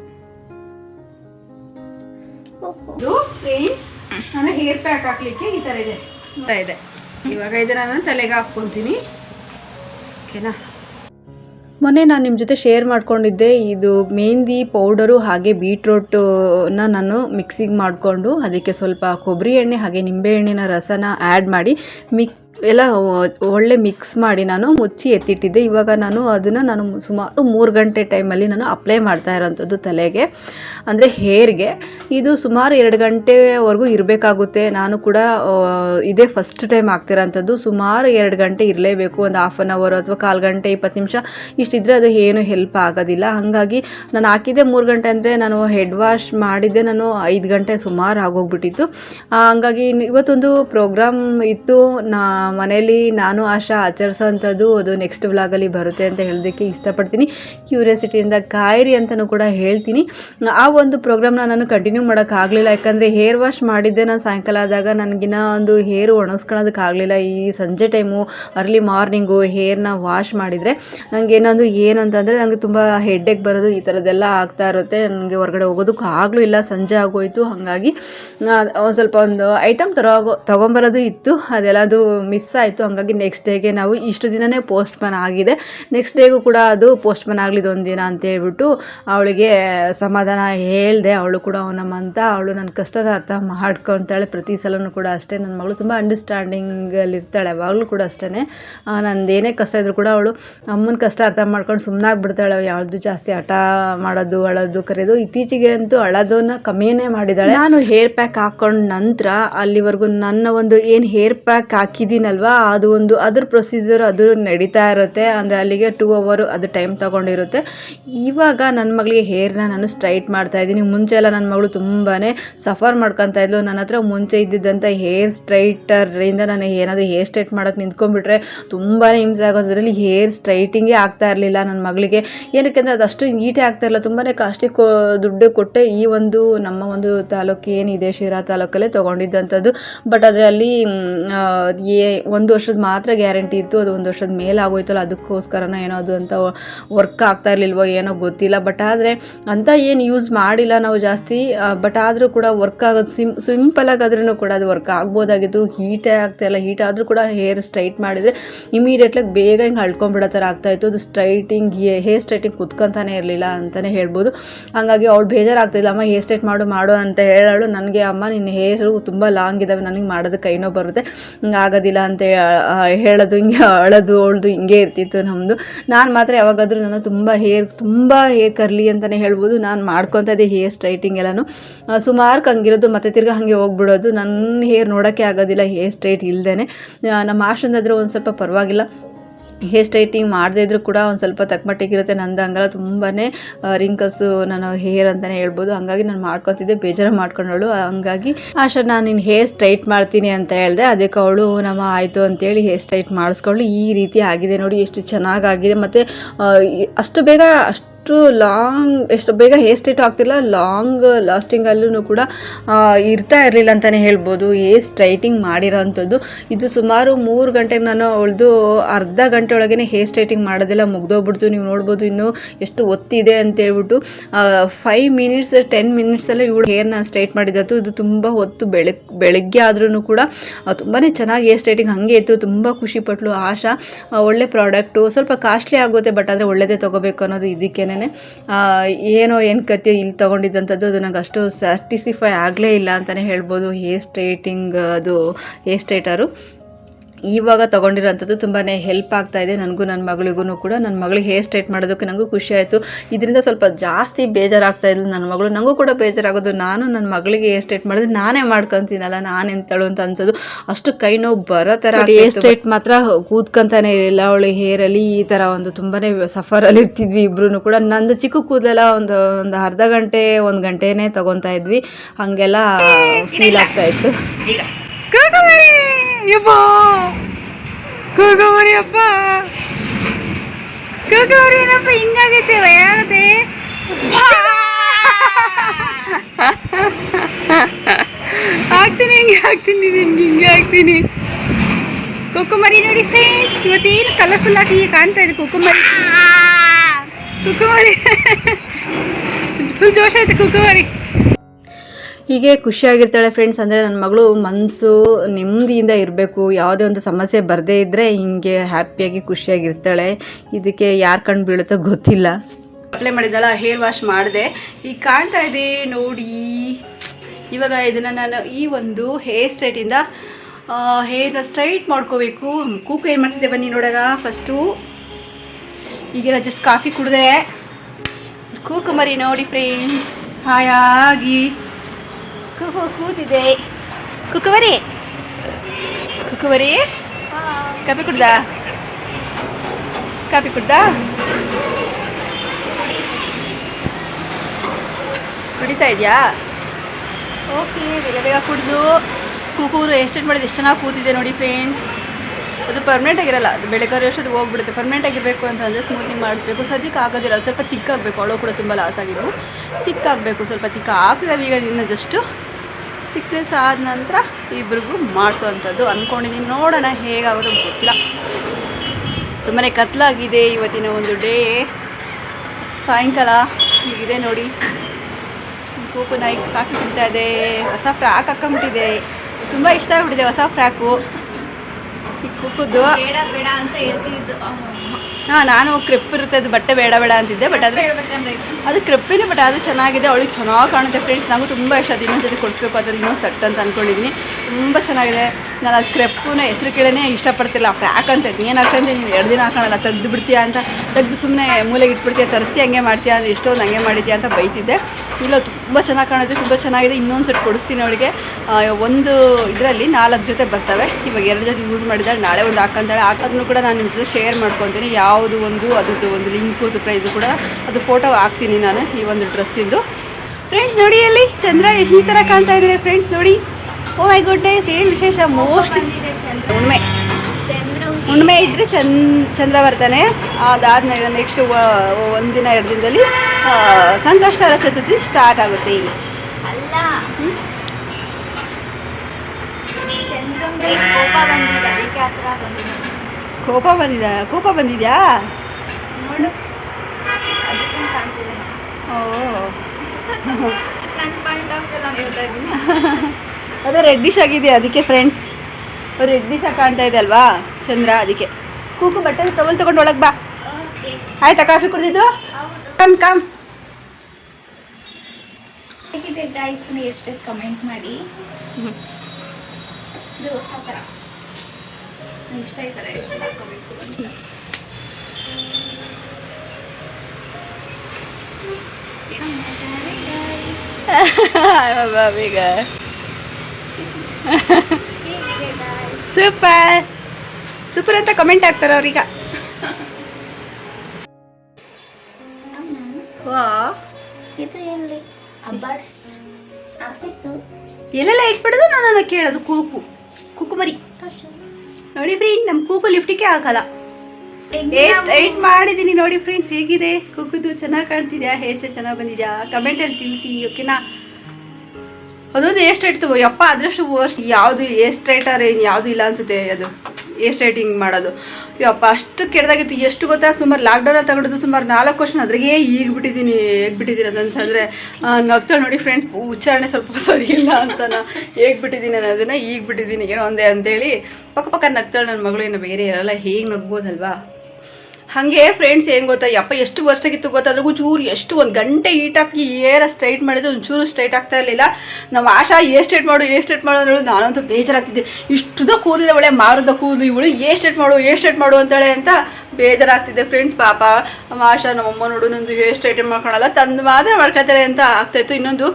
ಫ್ರೆಂಡ್ಸ್ ನಾನು ಹೇರ್ ಪ್ಯಾಕ್ ಹಾಕ್ಲಿಕ್ಕೆ ಈ ಥರ ಇದೆ. ಇದೆ. ಇವಾಗ ಇದನ್ನ ನಾನು ತಲೆಗೆ ಹಾಕ್ಕೊತೀನಿ. ಓಕೆನಾ? ಮೊನ್ನೆ ನಾನು ನಿಮ್ಮ ಜೊತೆ ಶೇರ್ ಮಾಡ್ಕೊಂಡಿದ್ದೆ, ಇದು ಮೆಹಂದಿ ಪೌಡರು ಹಾಗೆ ಬೀಟ್ರೋಟನ್ನ ನಾನು ಮಿಕ್ಸಿಗೆ ಮಾಡಿಕೊಂಡು, ಅದಕ್ಕೆ ಸ್ವಲ್ಪ ಕೊಬ್ಬರಿ ಎಣ್ಣೆ ಹಾಗೆ ನಿಂಬೆ ಎಣ್ಣೆನ ರಸನ ಆ್ಯಡ್ ಮಾಡಿ ಮಿಕ್ ಎಲ್ಲ ಒಳ್ಳೆ ಮಿಕ್ಸ್ ಮಾಡಿ ನಾನು ಮುಚ್ಚಿ ಎತ್ತಿಟ್ಟಿದ್ದೆ. ಇವಾಗ ನಾನು ಅದನ್ನು ನಾನು ಸುಮಾರು ಮೂರು ಗಂಟೆ ಟೈಮಲ್ಲಿ ನಾನು ಅಪ್ಲೈ ಮಾಡ್ತಾ ಇರೋವಂಥದ್ದು ತಲೆಗೆ. ಅಂದರೆ ಹೇರ್ಗೆ ಇದು ಸುಮಾರು ಎರಡು ಗಂಟೆವರೆಗೂ ಇರಬೇಕಾಗುತ್ತೆ. ನಾನು ಕೂಡ ಇದೇ ಫಸ್ಟ್ ಟೈಮ್ ಆಗ್ತಿರೋಂಥದ್ದು. ಸುಮಾರು ಎರಡು ಗಂಟೆ ಇರಲೇಬೇಕು. ಒಂದು ಹಾಫ್ ಆನ್ ಅವರ್ ಅಥವಾ ಕಾಲು ಗಂಟೆ, ಇಪ್ಪತ್ತು ನಿಮಿಷ ಇಷ್ಟಿದ್ರೆ ಅದು ಏನು ಹೆಲ್ಪ್ ಆಗೋದಿಲ್ಲ. ಹಾಗಾಗಿ ನಾನು ಹಾಕಿದ್ದೆ ಮೂರು ಗಂಟೆ ಅಂದರೆ ನಾನು ಹೆಡ್ ವಾಶ್ ಮಾಡಿದ್ದೆ ನಾನು ಐದು ಗಂಟೆ ಸುಮಾರು ಆಗೋಗ್ಬಿಟ್ಟಿತ್ತು. ಹಾಗಾಗಿ ಇವತ್ತೊಂದು ಪ್ರೋಗ್ರಾಮ್ ಇತ್ತು. ನಾ ಮನೇಲಿ ನಾನು ಆಶಾ ಆಚರಿಸೋ ಅಂಥದ್ದು ಅದು ನೆಕ್ಸ್ಟ್ ವ್ಲಾಗಲ್ಲಿ ಬರುತ್ತೆ ಅಂತ ಹೇಳೋದಕ್ಕೆ ಇಷ್ಟಪಡ್ತೀನಿ. ಕ್ಯೂರಿಯಾಸಿಟಿಯಿಂದ ಕಾಯಿರಿ ಅಂತಲೂ ಕೂಡ ಹೇಳ್ತೀನಿ. ಆ ಒಂದು ಪ್ರೋಗ್ರಾಮ್ನ ನಾನು ಕಂಟಿನ್ಯೂ ಮಾಡೋಕ್ಕಾಗಲಿಲ್ಲ ಯಾಕಂದರೆ ಹೇರ್ ವಾಶ್ ಮಾಡಿದ್ದೆ ನಾನು ಸಾಯಂಕಾಲ ಆದಾಗ. ನನಗಿನ ಒಂದು ಹೇರು ಒಣಗಿಸ್ಕೊಳೋದಕ್ಕಾಗಲಿಲ್ಲ ಈ ಸಂಜೆ ಟೈಮು ಅರ್ಲಿ ಮಾರ್ನಿಂಗು ಹೇರ್ನ ವಾಶ್ ಮಾಡಿದರೆ ನನಗೆ ಏನೊಂದು ಏನು ಅಂತಂದರೆ ನನಗೆ ತುಂಬ ಹೆಡ್ಡೇಕ್ ಬರೋದು ಈ ಥರದ್ದೆಲ್ಲ ಆಗ್ತಾ ಇರುತ್ತೆ. ನನಗೆ ಹೊರಗಡೆ ಹೋಗೋದಕ್ಕೂ ಆಗಲೂ ಇಲ್ಲ. ಸಂಜೆ ಆಗೋಯಿತು. ಹಾಗಾಗಿ ಒಂದು ಸ್ವಲ್ಪ ಒಂದು ಐಟಮ್ ತರೋ ತೊಗೊಂಬರೋದು ಇತ್ತು. ಅದೆಲ್ಲದು ಮಿಸ್ ಆಯಿತು. ಹಾಗಾಗಿ ನೆಕ್ಸ್ಟ್ ಡೇಗೆ ನಾವು ಇಷ್ಟು ದಿನವೇ ಪೋಸ್ಟ್ಪೋನ್ ಆಗಿದೆ. ನೆಕ್ಸ್ಟ್ ಡೇಗೂ ಕೂಡ ಅದು ಪೋಸ್ಟ್ಪೋನ್ ಆಗಲಿದ್ದು ಒಂದು ದಿನ ಅಂತ ಹೇಳ್ಬಿಟ್ಟು ಅವಳಿಗೆ ಸಮಾಧಾನ ಹೇಳಿದೆ. ಅವಳು ಕೂಡ ನಮ್ಮಂತ ಅವಳು ನನ್ನ ಕಷ್ಟದ ಅರ್ಥ ಮಾಡ್ಕೊತಾಳೆ. ಪ್ರತಿ ಸಲನೂ ಕೂಡ ಅಷ್ಟೇ. ನನ್ನ ಮಗಳು ತುಂಬ ಅಂಡರ್ಸ್ಟ್ಯಾಂಡಿಂಗಲ್ಲಿ ಇರ್ತಾಳೆ ಯಾವಾಗಲೂ ಕೂಡ ಅಷ್ಟೇ ನಂದೇನೇ ಕಷ್ಟ ಇದ್ರೂ ಕೂಡ ಅವಳು ಅಮ್ಮನ ಕಷ್ಟ ಅರ್ಥ ಮಾಡ್ಕೊಂಡು ಸುಮ್ಮನಾಗಿ ಬಿಡ್ತಾಳೆ ಯಾವುದು ಜಾಸ್ತಿ ಹಠ ಮಾಡೋದು, ಅಳೋದು, ಕರೆಯೋದು, ಇತ್ತೀಚೆಗೆ ಅಂತೂ ಅಳೋದನ್ನ ಕಮ್ಮಿಯೇ ಮಾಡಿದ್ದಾಳೆ. ನಾನು ಹೇರ್ ಪ್ಯಾಕ್ ಹಾಕೊಂಡ ನಂತರ ಅಲ್ಲಿವರೆಗೂ ನನ್ನ ಒಂದು ಏನು ಹೇರ್ ಪ್ಯಾಕ್ ಹಾಕಿದ್ದೀನಲ್ವಾ ಅದು ಒಂದು ಅದ್ರ ಪ್ರೊಸೀಜರ್ ಅದು ನಡೀತಾ ಇರುತ್ತೆ. ಅಂದರೆ ಅಲ್ಲಿಗೆ ಟೂ ಅವರ್ ಅದು ಟೈಮ್ ತಗೊಂಡಿರುತ್ತೆ. ಇವಾಗ ನನ್ನ ಮಗಳಿಗೆ ಹೇರ್ನ ನಾನು ಸ್ಟ್ರೈಟ್ ಮಾಡ್ತಾ ಇದ್ದೀನಿ. ಮುಂಚೆ ಎಲ್ಲ ನನ್ನ ಮಗಳು ತುಂಬಾ ಸಫರ್ ಮಾಡ್ಕೊತಾ ಇದ್ಲು. ನನ್ನ ಹತ್ರ ಮುಂಚೆ ಇದ್ದಿದ್ದಂಥ ಹೇರ್ ಸ್ಟ್ರೈಟರಿಂದ ನಾನು ಏನಾದರೂ ಹೇರ್ ಸ್ಟ್ರೈಟ್ ಮಾಡೋಕ್ಕೆ ನಿಂತ್ಕೊಂಡ್ಬಿಟ್ರೆ ತುಂಬಾ ಹಿಂಸೆ ಆಗೋದ್ರಲ್ಲಿ ಹೇರ್ ಸ್ಟ್ರೈಟಿಂಗೇ ಆಗ್ತಾ ಇರಲಿಲ್ಲ ನನ್ನ ಮಗಳಿಗೆ. ಏನಕ್ಕೆ ಅಂದರೆ ಅದಷ್ಟು ನೀಟೇ ಆಗ್ತಾ ಇರಲಿಲ್ಲ ತುಂಬಾ ಕಾಸ್ಟ್ಲಿ ಕೊ, ದುಡ್ಡು ಕೊಟ್ಟೆ ಈ ಒಂದು ನಮ್ಮ ಒಂದು ತಾಲೂಕು ಏನಿದೆ ಶಿರಾ ತಾಲೂಕಲ್ಲೇ ತೊಗೊಂಡಿದ್ದಂಥದ್ದು. ಬಟ್ ಅದರಲ್ಲಿ ಏ ಒಂದು ವರ್ಷದ ಮಾತ್ರ ಗ್ಯಾರಂಟಿ ಇತ್ತು, ಅದು ಒಂದು ವರ್ಷದ ಮೇಲೆ ಆಗೋಯ್ತಲ್ಲ, ಅದಕ್ಕೋಸ್ಕರನೋ ಏನೋ ಅದು ಅಂತ ವರ್ಕ್ ಆಗ್ತಾ ಇರಲಿಲ್ವೋ ಏನೋ ಗೊತ್ತಿಲ್ಲ. ಬಟ್ ಆದರೆ ಅಂತ ಏನು ಯೂಸ್ ಮಾಡಿಲ್ಲ ನಾವು ಜಾಸ್ತಿ ಬಟ್ ಆದರೂ ಕೂಡ ವರ್ಕ್ ಆಗೋದು ಸಿಮ್ ಸಿಂಪಲಾಗಿ ಆದ್ರೂ ಕೂಡ ಅದು ವರ್ಕ್ ಆಗ್ಬೋದಾಗಿತ್ತು. ಹೀಟೇ ಆಗ್ತಾಯಿಲ್ಲ ಹೀಟ್ ಆದರೂ ಕೂಡ ಹೇರ್ ಸ್ಟ್ರೈಟ್ ಮಾಡಿದರೆ ಇಮಿಡಿಯೇಟ್ಲಾಗಿ ಬೇಗ ಹಿಂಗೆ ಹಳ್ಕೊಂಡ್ಬಿಡೋ ಥರ ಆಗ್ತಾಯಿತ್ತು ಅದು ಸ್ಟ್ರೈಟಿಂಗ್ ಹೇರ್ ಸ್ಟ್ರೈಟಿಂಗ್ ಕುತ್ಕೊತಾನೆ ಇರಲಿಲ್ಲ ಅಂತಲೇ ಹೇಳ್ಬೋದು. ಹಾಗಾಗಿ ಅವಳು ಬೇಜಾರಾಗ್ತಿಲ್ಲ ಅಮ್ಮ ಹೇರ್ ಸ್ಟ್ರೈಟ್ ಮಾಡು ಮಾಡು ಅಂತ ಹೇಳೋಳು. ನನಗೆ ಅಮ್ಮ, ನಿನ್ನ ಹೇರು ತುಂಬ ಲಾಂಗ್ ಇದ್ದಾವೆ ನನಗೆ ಮಾಡೋದಕ್ಕೆ ಕೈನೋ ಬರುತ್ತೆ, ಹಿಂಗೆ ಆಗೋದಿಲ್ಲ. ಅಂತ ಆ, ಹೇಳೋದು ಹಿಂಗೆ ಅಳೋದು ಅಳ್ದು ಹಿಂಗೆ ಇರ್ತಿತ್ತು ನಮ್ಮದು ನಾನು ಮಾತ್ರ ಯಾವಾಗಾದರೂ ನಾನು ತುಂಬ ಹೇರ್ ತುಂಬ ಹೇರ್ ಕರ್ಲಿ ಅಂತಲೇ ಹೇಳ್ಬೋದು. ನಾನು ಮಾಡ್ಕೊತಾ ಇದ್ದೆ ಹೇರ್ ಸ್ಟ್ರೈಟಿಂಗ್ ಎಲ್ಲನೂ. ಸುಮಾರು ಹಂಗಿರೋದು ಮತ್ತೆ ತಿರ್ಗಿ ಹಾಗೆ ಹೋಗ್ಬಿಡೋದು. ನನ್ನ ಹೇರ್ ನೋಡೋಕ್ಕೆ ಆಗೋದಿಲ್ಲ ಹೇರ್ ಸ್ಟ್ರೈಟ್ ಇಲ್ಲದೇ ನಮ್ಮ ಆಶ್ರಮದಾದ್ರೆ ಒಂದು ಸ್ವಲ್ಪ ಪರವಾಗಿಲ್ಲ. ಹೇರ್ ಸ್ಟ್ರೈಟಿಂಗ್ ಮಾಡದೇ ಇದ್ರೂ ಕೂಡ ಒಂದು ಸ್ವಲ್ಪ ತಕ್ಕಮಟ್ಟಿಗಿರುತ್ತೆ. ನಂದು ಹಂಗಲ್ಲ ತುಂಬಾ ರಿಂಕಲ್ಸು ನಾನು ಹೇರ್ ಅಂತಲೇ ಹೇಳ್ಬೋದು. ಹಂಗಾಗಿ ನಾನು ಮಾಡ್ಕೊತಿದ್ದೆ, ಬೇಜಾರು ಮಾಡ್ಕೊಂಡವಳು. ಹಂಗಾಗಿ ಆಶಾ, ನಾನು ನಿನ್ನ ಹೇರ್ ಸ್ಟ್ರೈಟ್ ಮಾಡ್ತೀನಿ ಅಂತ ಹೇಳಿದೆ. ಅದಕ್ಕೆ ಅವಳು, ನಮ್ಮ ಆಯಿತು ಅಂತೇಳಿ ಹೇರ್ ಸ್ಟ್ರೈಟ್ ಮಾಡಿಸ್ಕೊಂಡು ಈ ರೀತಿ ಆಗಿದೆ ನೋಡಿ, ಎಷ್ಟು ಚೆನ್ನಾಗಾಗಿದೆ. ಮತ್ತು ಅಷ್ಟು ಬೇಗ ಅಷ್ಟು ಲಾಂಗ್, ಎಷ್ಟು ಬೇಗ ಹೇರ್ ಸ್ಟ್ರೈಟ್ ಆಗ್ತಿಲ್ಲ, ಲಾಂಗ್ ಲಾಸ್ಟಿಂಗಲ್ಲೂ ಕೂಡ ಇರ್ತಾ ಇರಲಿಲ್ಲ ಅಂತಲೇ ಹೇಳ್ಬೋದು. ಹೇರ್ ಸ್ಟ್ರೈಟಿಂಗ್ ಮಾಡಿರೋ ಅಂಥದ್ದು. ಇದು ಸುಮಾರು ಮೂರು ಗಂಟೆಗೆ ನಾನು ಉಳಿದು ಅರ್ಧ ಗಂಟೆ ಒಳಗೇ ಹೇರ್ ಸ್ಟ್ರೈಟಿಂಗ್ ಮಾಡೋದೆಲ್ಲ ಮುಗ್ದೋಗ್ಬಿಡ್ತು. ನೀವು ನೋಡ್ಬೋದು ಇನ್ನು ಎಷ್ಟು ಒತ್ತಿದೆ ಅಂತ ಹೇಳ್ಬಿಟ್ಟು ಫೈವ್ ಮಿನಿಟ್ಸ್ ಟೆನ್ ಮಿನಿಟ್ಸಲ್ಲೇ ಇವಳು ಹೇರ್ನ ಸ್ಟ್ರೈಟ್ ಮಾಡಿದ್ದು ಇದು ತುಂಬ ಹೊತ್ತು ಬೆಳಗ್, ಬೆಳಗ್ಗೆ ಆದ್ರೂ ಕೂಡ ತುಂಬಾ ಚೆನ್ನಾಗಿ ಹೇರ್ ಸ್ಟ್ರೈಟಿಂಗ್ ಹಾಗೆ ಇತ್ತು. ತುಂಬ ಖುಷಿ ಪಟ್ಲು ಆಶಾ ಒಳ್ಳೆ ಪ್ರಾಡಕ್ಟು. ಸ್ವಲ್ಪ ಕಾಸ್ಟ್ಲಿ ಆಗುತ್ತೆ, ಬಟ್ ಆದರೆ ಒಳ್ಳೆಯದೇ ತೊಗೋಬೇಕು ಅನ್ನೋದು ಇದಕ್ಕೇನೆ. ಏನೋ ಏನು ಕತೆ ಇಲ್ಲಿ ತೊಗೊಂಡಿದ್ದಂಥದ್ದು ಅದು ನಂಗೆ ಅಷ್ಟು ಸ್ಯಾಟಿಸ್ಫೈ ಆಗಲೇ ಇಲ್ಲ ಅಂತಲೇ ಹೇಳ್ಬೋದು. ಹೇರ್ ಸ್ಟ್ರೈಟಿಂಗ್ ಅದು ಹೇರ್ ಸ್ಟ್ರೈಟರು ಇವಾಗ ತೊಗೊಂಡಿರೋಂಥದ್ದು ತುಂಬಾ ಹೆಲ್ಪ್ ಆಗ್ತಾ ಇದೆ. ನನಗೂ ನನ್ನ ಮಗಳಿಗೂ ಕೂಡ. ನನ್ನ ಮಗಳಿಗೆ ಹೇರ್ ಸ್ಟ್ರೈಟ್ ಮಾಡೋದಕ್ಕೆ ನನಗೂ ಖುಷಿ ಆಯಿತು. ಇದರಿಂದ ಸ್ವಲ್ಪ ಜಾಸ್ತಿ ಬೇಜಾರಾಗ್ತಾ ಇದ್ಲು ನನ್ನ ಮಗಳು. ನನಗೂ ಕೂಡ ಬೇಜಾರಾಗೋದು. ನಾನು ನನ್ನ ಮಗಳಿಗೆ ಹೇರ್ ಸ್ಟ್ರೈಟ್ ಮಾಡಿದ್ರೆ ನಾನೇ ಮಾಡ್ಕೊತೀನಲ್ಲ ನಾನು ಎಂತಳು ಅಂತ ಅನ್ಸೋದು. ಅಷ್ಟು ಕೈ ನೋವು ಬರೋ ಥರ ಹೇರ್ ಸ್ಟ್ರೈಟ್ ಮಾತ್ರ ಕೂತ್ಕೊಂತಾನೆ ಇರಲಿಲ್ಲ ಅವಳು ಹೇರಲ್ಲಿ ಈ ಥರ ಒಂದು ತುಂಬಾ ಸಫರಲ್ಲಿ ಇರ್ತಿದ್ವಿ ಇಬ್ರು ಕೂಡ. ನಂದು ಚಿಕ್ಕ ಕೂದಲೆಲ್ಲ ಒಂದು ಒಂದು ಅರ್ಧ ಗಂಟೆ ಒಂದು ಗಂಟೆನೇ ತೊಗೊತಾ ಇದ್ವಿ. ಹಾಗೆಲ್ಲ ಫೀಲ್ ಆಗ್ತಾ ಇತ್ತು. ಯಪ್ಪ ಕೂಗುಮರಿ ಅಪ್ಪ ಕೂಗುಮರಿ ಏನಪ್ಪ ಹಿಂಗಾಗೈತೆ ಭಯಾಗತ್ತೆ ಹಾಕ್ತೀನಿ ಹಿಂಗೆ ಹಾಕ್ತೀನಿ ನಿನ್ಗೆ ಹಿಂಗೆ ಹಾಕ್ತೀನಿ ಕುಕ್ಕುಮರಿ ನೋಡಿ ಫ್ರೆಂಡ್ಸ್ ಇವತ್ತೇನು ಕಲರ್ಫುಲ್ ಆಗಿ ಕಾಣ್ತಾ ಇದೆ ಕುಕ್ಕುಮರಿ ಕುಕ್ಕುಮರಿ ಫುಲ್ ಜೋಶ್ ಆಯ್ತು ಕುಕ್ಕುಮರಿ ಹೀಗೆ ಖುಷಿಯಾಗಿರ್ತಾಳೆ ಫ್ರೆಂಡ್ಸ್ ಅಂದರೆ ನನ್ನ ಮಗಳು ಮನಸ್ಸು ನೆಮ್ಮದಿಯಿಂದ ಇರಬೇಕು. ಯಾವುದೇ ಒಂದು ಸಮಸ್ಯೆ ಬರದೇ ಇದ್ದರೆ ಹಿಂಗೆ ಹ್ಯಾಪಿಯಾಗಿ ಖುಷಿಯಾಗಿರ್ತಾಳೆ. ಇದಕ್ಕೆ ಯಾರು ಕಣ್ಣು ಬೀಳುತ್ತೋ ಗೊತ್ತಿಲ್ಲ. ಅಪ್ಲೈ ಮಾಡಿದ್ದಲ್ಲ ಹೇರ್ ವಾಶ್ ಮಾಡಿದೆ. ಈಗ ಕಾಣ್ತಾ ಇದೆ ನೋಡಿ. ಇವಾಗ ಇದನ್ನು ನಾನು ಈ ಒಂದು ಹೇರ್ ಸ್ಟ್ರೈಟಿಂದ ಹೇರ್ನ ಸ್ಟ್ರೈಟ್ ಮಾಡ್ಕೋಬೇಕು. ಕೂಕು ಏನು ಮಾಡ್ತಿದ್ದೆ ಬನ್ನಿ ನೋಡೋಣ. ಫಸ್ಟು ಈಗೆಲ್ಲ ಜಸ್ಟ್ ಕಾಫಿ ಕುಡಿದೆ. ಕೂಕು ಮರಿ ನೋಡಿ ಫ್ರೆಂಡ್ಸ್ ಹಾಯಾಗಿ. ಕೂಕು ಕೂತಿದೆ. ಕುಕ್ಕುವರಿ? ಕುಕ್ಕುವರಿ? ಕಾಫಿ ಕುಡ್ದಾ? ಕಾಫಿ ಕುಡ್ದಾ? ಕುಡಿತಾ ಇದೆಯಾ? ಓಕೆ ಬೇಗ ಬೇಗ ಕುಡಿದು. ಕೂಕೂರು ಎಸ್ಟೇಟ್ ಮಾಡಿದೆ ಎಷ್ಟು ಚೆನ್ನಾಗಿ ಕೂತಿದೆ ನೋಡಿ ಫ್ರೆಂಡ್ಸ್ ಅದು ಪರ್ಮನೆಂಟ್ ಆಗಿರಲ್ಲ, ಅದು ಬೆಳಗ್ಗೆ ಅಷ್ಟೊತ್ತಿಗೆ ಹೋಗ್ಬಿಡುತ್ತೆ ಪರ್ಮನೆಂಟ್ ಆಗಿರಬೇಕು ಅಂತಂದರೆ ಸ್ಮೂತ್ನಿಂಗ್ ಮಾಡಿಸ್ಬೇಕು. ಸದ್ಯಕ್ಕೆ ಆಗೋದಿಲ್ಲ, ಸ್ವಲ್ಪ ತಿಕ್ಕಾಗಬೇಕು, ಅವಳು ಕೂಡ ತುಂಬ ಲಾಸ್ ಆಗಿದ್ವು. ತಿಕ್ಕಾಗಬೇಕು, ಸ್ವಲ್ಪ ತಿಕ್ಕ ಆಗ್ತಿದ್ದಾವೆ ಈಗ ನಿನ್ನ ಜಸ್ಟು ತಿಕ್ನೆಸ್ ಆದ ನಂತರ ಇಬ್ರಿಗೂ ಮಾಡಿಸೋವಂಥದ್ದು ಅಂದ್ಕೊಂಡಿದ್ದೀನಿ ನೋಡೋಣ ಹೇಗಾಗೋದು ಗೊತ್ತಿಲ್ಲ. ತುಂಬಾ ಕತ್ಲಾಗಿದೆ ಇವತ್ತಿನ ಒಂದು ಡೇ ಸಾಯಂಕಾಲ ಹೀಗಿದೆ ನೋಡಿ. ಕೂಕು ನಾಯಿ ಕುಡಿತಾ ಇದೆ. ಹೊಸ ಫ್ರಾಕ್ ಹಾಕೊಂಬಿಟ್ಟಿದೆ ತುಂಬ ಇಷ್ಟ ಆಗ್ಬಿಟ್ಟಿದೆ ಹೊಸ ಫ್ರಾಕು ಈ ಕೂಕುದ್ದು ಬೇಡ ಬೇಡ ಅಂತ ಹೇಳ್ತಿದ್ದು. ಹಾಂ, ನಾನು ಕ್ರಿಪ್ ಇರುತ್ತೆ, ಅದು ಬಟ್ಟೆ ಬೇಡ ಬೇಡ ಅಂತಿದ್ದೆ ಬಟ್ ಆದರೆ ಅದು ಕ್ರಿಪ್ಪಿನೇ ಬಟ್ ಅದು ಚೆನ್ನಾಗಿದೆ, ಅವಳಿಗೆ ಚೆನ್ನಾಗಿ ಕಾಣುತ್ತೆ ಫ್ರೆಂಡ್ಸ್ ನನಗೂ ತುಂಬ ಇಷ್ಟ, ಅದು ಇನ್ನೊಂದು ಜೊತೆ ಕೊಡಿಸ್ಬೇಕು ಅದ್ರ ಇನ್ನೊಂದು ಸೆಟ್ ಅಂತ ಅಂದ್ಕೊಂಡಿದ್ದೀನಿ ತುಂಬ ಚೆನ್ನಾಗಿದೆ. ನಾನು ಅದು ಕ್ರೆಪ್ಪುನ ಹೆಸರು ಕೇಳೇ ಇಷ್ಟಪಡ್ತಿಲ್ಲ. ಫ್ರ್ಯಾಕ್ ಅಂತ ಏನು ಹಾಕಂದ್ರೆ ನೀನು ಎರಡು ದಿನ ಹಾಕೋಣಲ್ಲ ತೆಗ್ದು ಬಿಡ್ತೀಯಾ ಅಂತ. ತೆಗ್ದು ಸುಮ್ಮನೆ ಮೂಲೆಗೆ ಇಟ್ಬಿಡ್ತೀಯ, ತರಿಸಿ, ಹಂಗೆ ಮಾಡ್ತೀಯಾ ಅಂದರೆ ಎಷ್ಟೊಂದು ಹಂಗೆ ಮಾಡಿದ್ಯಾ ಅಂತ ಬೈತಿದ್ದೆ. ಇಲ್ಲ, ತುಂಬ ಚೆನ್ನಾಗಿ ಕಾಣುತ್ತೆ, ತುಂಬ ಚೆನ್ನಾಗಿದೆ. ಇನ್ನೊಂದು ಸೆಟ್ ಕೊಡಿಸ್ತೀನಿ ಅವಳಿಗೆ. ಒಂದು ಇದರಲ್ಲಿ ನಾಲ್ಕು ಜೊತೆ ಬರ್ತವೆ. ಇವಾಗ ಎರಡು ಜೊತೆ ಯೂಸ್ ಮಾಡಿದ್ದಾಳೆ, ನಾಳೆ ಒಂದು ಹಾಕಂತಾಳೆ. ಹಾಕೋದನ್ನು ಕೂಡ ನಾನು ನಿಮ್ಮ ಜೊತೆ ಶೇರ್ ಮಾಡ್ಕೊತೀನಿ. ಯಾವುದು ಒಂದು, ಅದ್ರದ್ದು ಒಂದು ಲಿಂಕ್ ಪ್ರೈಸು ಕೂಡ ಅದು ಫೋಟೋ ಹಾಕ್ತೀನಿ ನಾನು ಈ ಒಂದು ಡ್ರೆಸ್ಸಿಂದು ಫ್ರೆಂಡ್ಸ್ ನೋಡಿ ಅಲ್ಲಿ ಚಂದ್ರ ಈ ಥರ ಕಾಣ್ತಾ ಇದ್ದಾರೆ ಫ್ರೆಂಡ್ಸ್ ನೋಡಿ. Oh I good day same ವಿಶೇಷ ಮೋಸ್ಟ್ ಹುಣ್ಮೆ ಹುಣ್ಮೆ ಇದ್ದರೆ ಚಂದ್ ಚಂದ್ರ ಬರ್ತಾನೆ ಅದಾದ ನೆಕ್ಸ್ಟ್ ಒಂದಿನ ಎರಡು ದಿನದಲ್ಲಿ ಸಂಕಷ್ಟರ ಚತುರ್ಥಿ ಸ್ಟಾರ್ಟ್ ಆಗುತ್ತೆ ಅಲ್ಲ. ಚಂದ್ರಂಗೆ ಕೋಪ ಬಂದಿದೆ ಕೋಪ ಬಂದಿದ್ಯಾ? ಓ. ಅದೇ ರೆಡ್ಡಿಶ್ ಆಗಿದೆ ಅದಕ್ಕೆ ಫ್ರೆಂಡ್ಸ್ ರೆಡ್ಡಿಶ್ ಆಗಿ ಕಾಣ್ತಾ ಇದೆ ಅಲ್ವಾ? ಚಂದ್ರ ಅದಕ್ಕೆ. ಕೂಕು ಬಟ್ಟೆ ಟವಲ್ ತಗೊಂಡು ಒಳಗೆ ಬಾ. ಆಯ್ತಾ ಕಾಫಿ ಕುಡಿದಿದ್ದು? ಕಮ್ ಕಮ್ ಹೇಗಿದೆ ಗೈಸ್ ಎಷ್ಟು ಕಮೆಂಟ್ ಮಾಡಿ? ಇದು ಹೊಸ ಥರ ಇಷ್ಟ ಆಯ್ತಲ್ಲ ಎಷ್ಟು ಹಾಕೋಬೇಕು ಅಂತ. ಈಗ ಸೂಪರ್ ಸೂಪರ್ ಅಂತ ಕಮೆಂಟ್ ಹಾಕ್ತಾರೆ ಅವ್ರೀಗ. ಇದು ಎಲ್ಲಿ? ಎಲ್ಲೆಲ್ಲ ಇಟ್ಬಿಡೋದು ನಾನು ಕೇಳೋದು ಕೂಕು ಕುಕುಮರಿ. ನೋಡಿ ಫ್ರೆಂಡ್ ನಮ್ಮ ಕೂಕು ಲಿಫ್ಟಿಗೆ ಆಗಲ್ಲ. ಎಷ್ಟು ಏಟ್ ಮಾಡಿದ್ದೀನಿ ನೋಡಿ ಫ್ರೆಂಡ್ಸ್ ಹೇಗಿದೆ? ಕುಕ್ಕುದು ಚೆನ್ನಾಗಿ ಕಾಣ್ತಿದ್ಯಾ? ಹೇರ್ ಸ್ಟೈಲ್ ಚೆನ್ನಾಗಿ ಬಂದಿದ್ಯಾ? ಕಮೆಂಟಲ್ಲಿ ತಿಳಿಸಿ ಓಕೆನಾ ಅದೊಂದು ಎಷ್ಟು ಇಡ್ತವೋ ತಗೋ. ಯಪ್ಪ ಅದರಷ್ಟು ಅಷ್ಟು ಯಾವುದು ಎಷ್ಟು ಸ್ಟ್ರೈಟರ್ ಏನು ಯಾವುದು ಇಲ್ಲ ಅನ್ಸುತ್ತೆ ಅದು. ಹೇರ್ ಸ್ಟ್ರೈಟಿಂಗ್ ಮಾಡೋದು? ಅಪ್ಪ ಅಷ್ಟು ಕೆಟ್ಟದಾಗಿತ್ತು ಎಷ್ಟು ಗೊತ್ತಾ? ಸುಮಾರು ಲಾಕ್ಡೌನಲ್ಲಿ ತಗೊಂಡಿದ್ದು ಸುಮಾರು ನಾಲ್ಕು ವರ್ಷ ಅದ್ರಾಗೆ ಈಗ ಬಿಟ್ಟಿದ್ದೀನಿ ಹೇಗೆ ಬಿಟ್ಟಿದ್ದೀನಿ ಅಂತಂದರೆ ನಗ್ತಾಳೆ ನೋಡಿ ಫ್ರೆಂಡ್ಸ್ ಉಚ್ಚಾರಣೆ ಸ್ವಲ್ಪ ಸರಿ ಇಲ್ಲ ಅಂತ ನಾ ಹೇಗೆ ಬಿಟ್ಟಿದ್ದೀನಿ ಅನ್ನೋದನ್ನು ಈಗ ಬಿಟ್ಟಿದ್ದೀನಿ ಏನೋ ಒಂದೇ ಅಂತೇಳಿ ಪಕ್ಕ ಪಕ್ಕ ನಗ್ತಾಳೆ ನನ್ನ ಮಗಳು ಏನೋ ಬೇರೆ ಇರಲ್ಲ ಹೇಗೆ ನಗ್ಬೋದಲ್ವಾ? ಹಾಗೆ ಫ್ರೆಂಡ್ಸ್ ಏನು ಗೊತ್ತಾ, ಯಪ್ಪ ಎಷ್ಟು ವರ್ಷಕ್ಕಿತ್ತು ಗೊತ್ತಾ ಅದ್ರಿಗೂ ಚೂರು ಎಷ್ಟು ಒಂದು ಗಂಟೆ ಈಟ್ ಹಾಕಿ ಏರ ಸ್ಟ್ರೈಟ್ ಮಾಡಿದ್ದು, ಒಂಚೂರು ಸ್ಟ್ರೈಟ್ ಆಗ್ತಾ ಇರಲಿಲ್ಲ. ನಮ್ಮ ಆಶಾ ಏ ಸ್ಟ್ರೈಟ್ ಮಾಡು, ಏ ಸ್ಟ್ರೈಟ್ ಮಾಡು ಅಂತ ನಾನಂತೂ ಬೇಜಾರಾಗ್ತಿದ್ದೆ. ಇಷ್ಟುದ ಕೂದಲಿದೆ ಒಳ್ಳೆ ಮಾರದ ಕೂದಲು, ಇವಳು ಏ ಸ್ಟ್ರೈಟ್ ಮಾಡು, ಏ ಸ್ಟ್ರೈಟ್ ಮಾಡು ಅಂತೇಳಿ ಅಂತ ಬೇಜಾರಾಗ್ತಿದ್ದೆ ಫ್ರೆಂಡ್ಸ್ ಪಾಪ. ನಮ್ಮ ಆಶಾ ನಮ್ಮಮ್ಮ ನೋಡು, ನಂದು ಹೇರ್ ಸ್ಟ್ರೈಟ್ ಮಾಡ್ಕೊಳಲ್ಲ, ತಂದು ಮಾತ್ರ ಮಾಡ್ಕೊತಾರೆ ಅಂತ ಆಗ್ತಾಯಿತ್ತು ಇನ್ನೊಂದು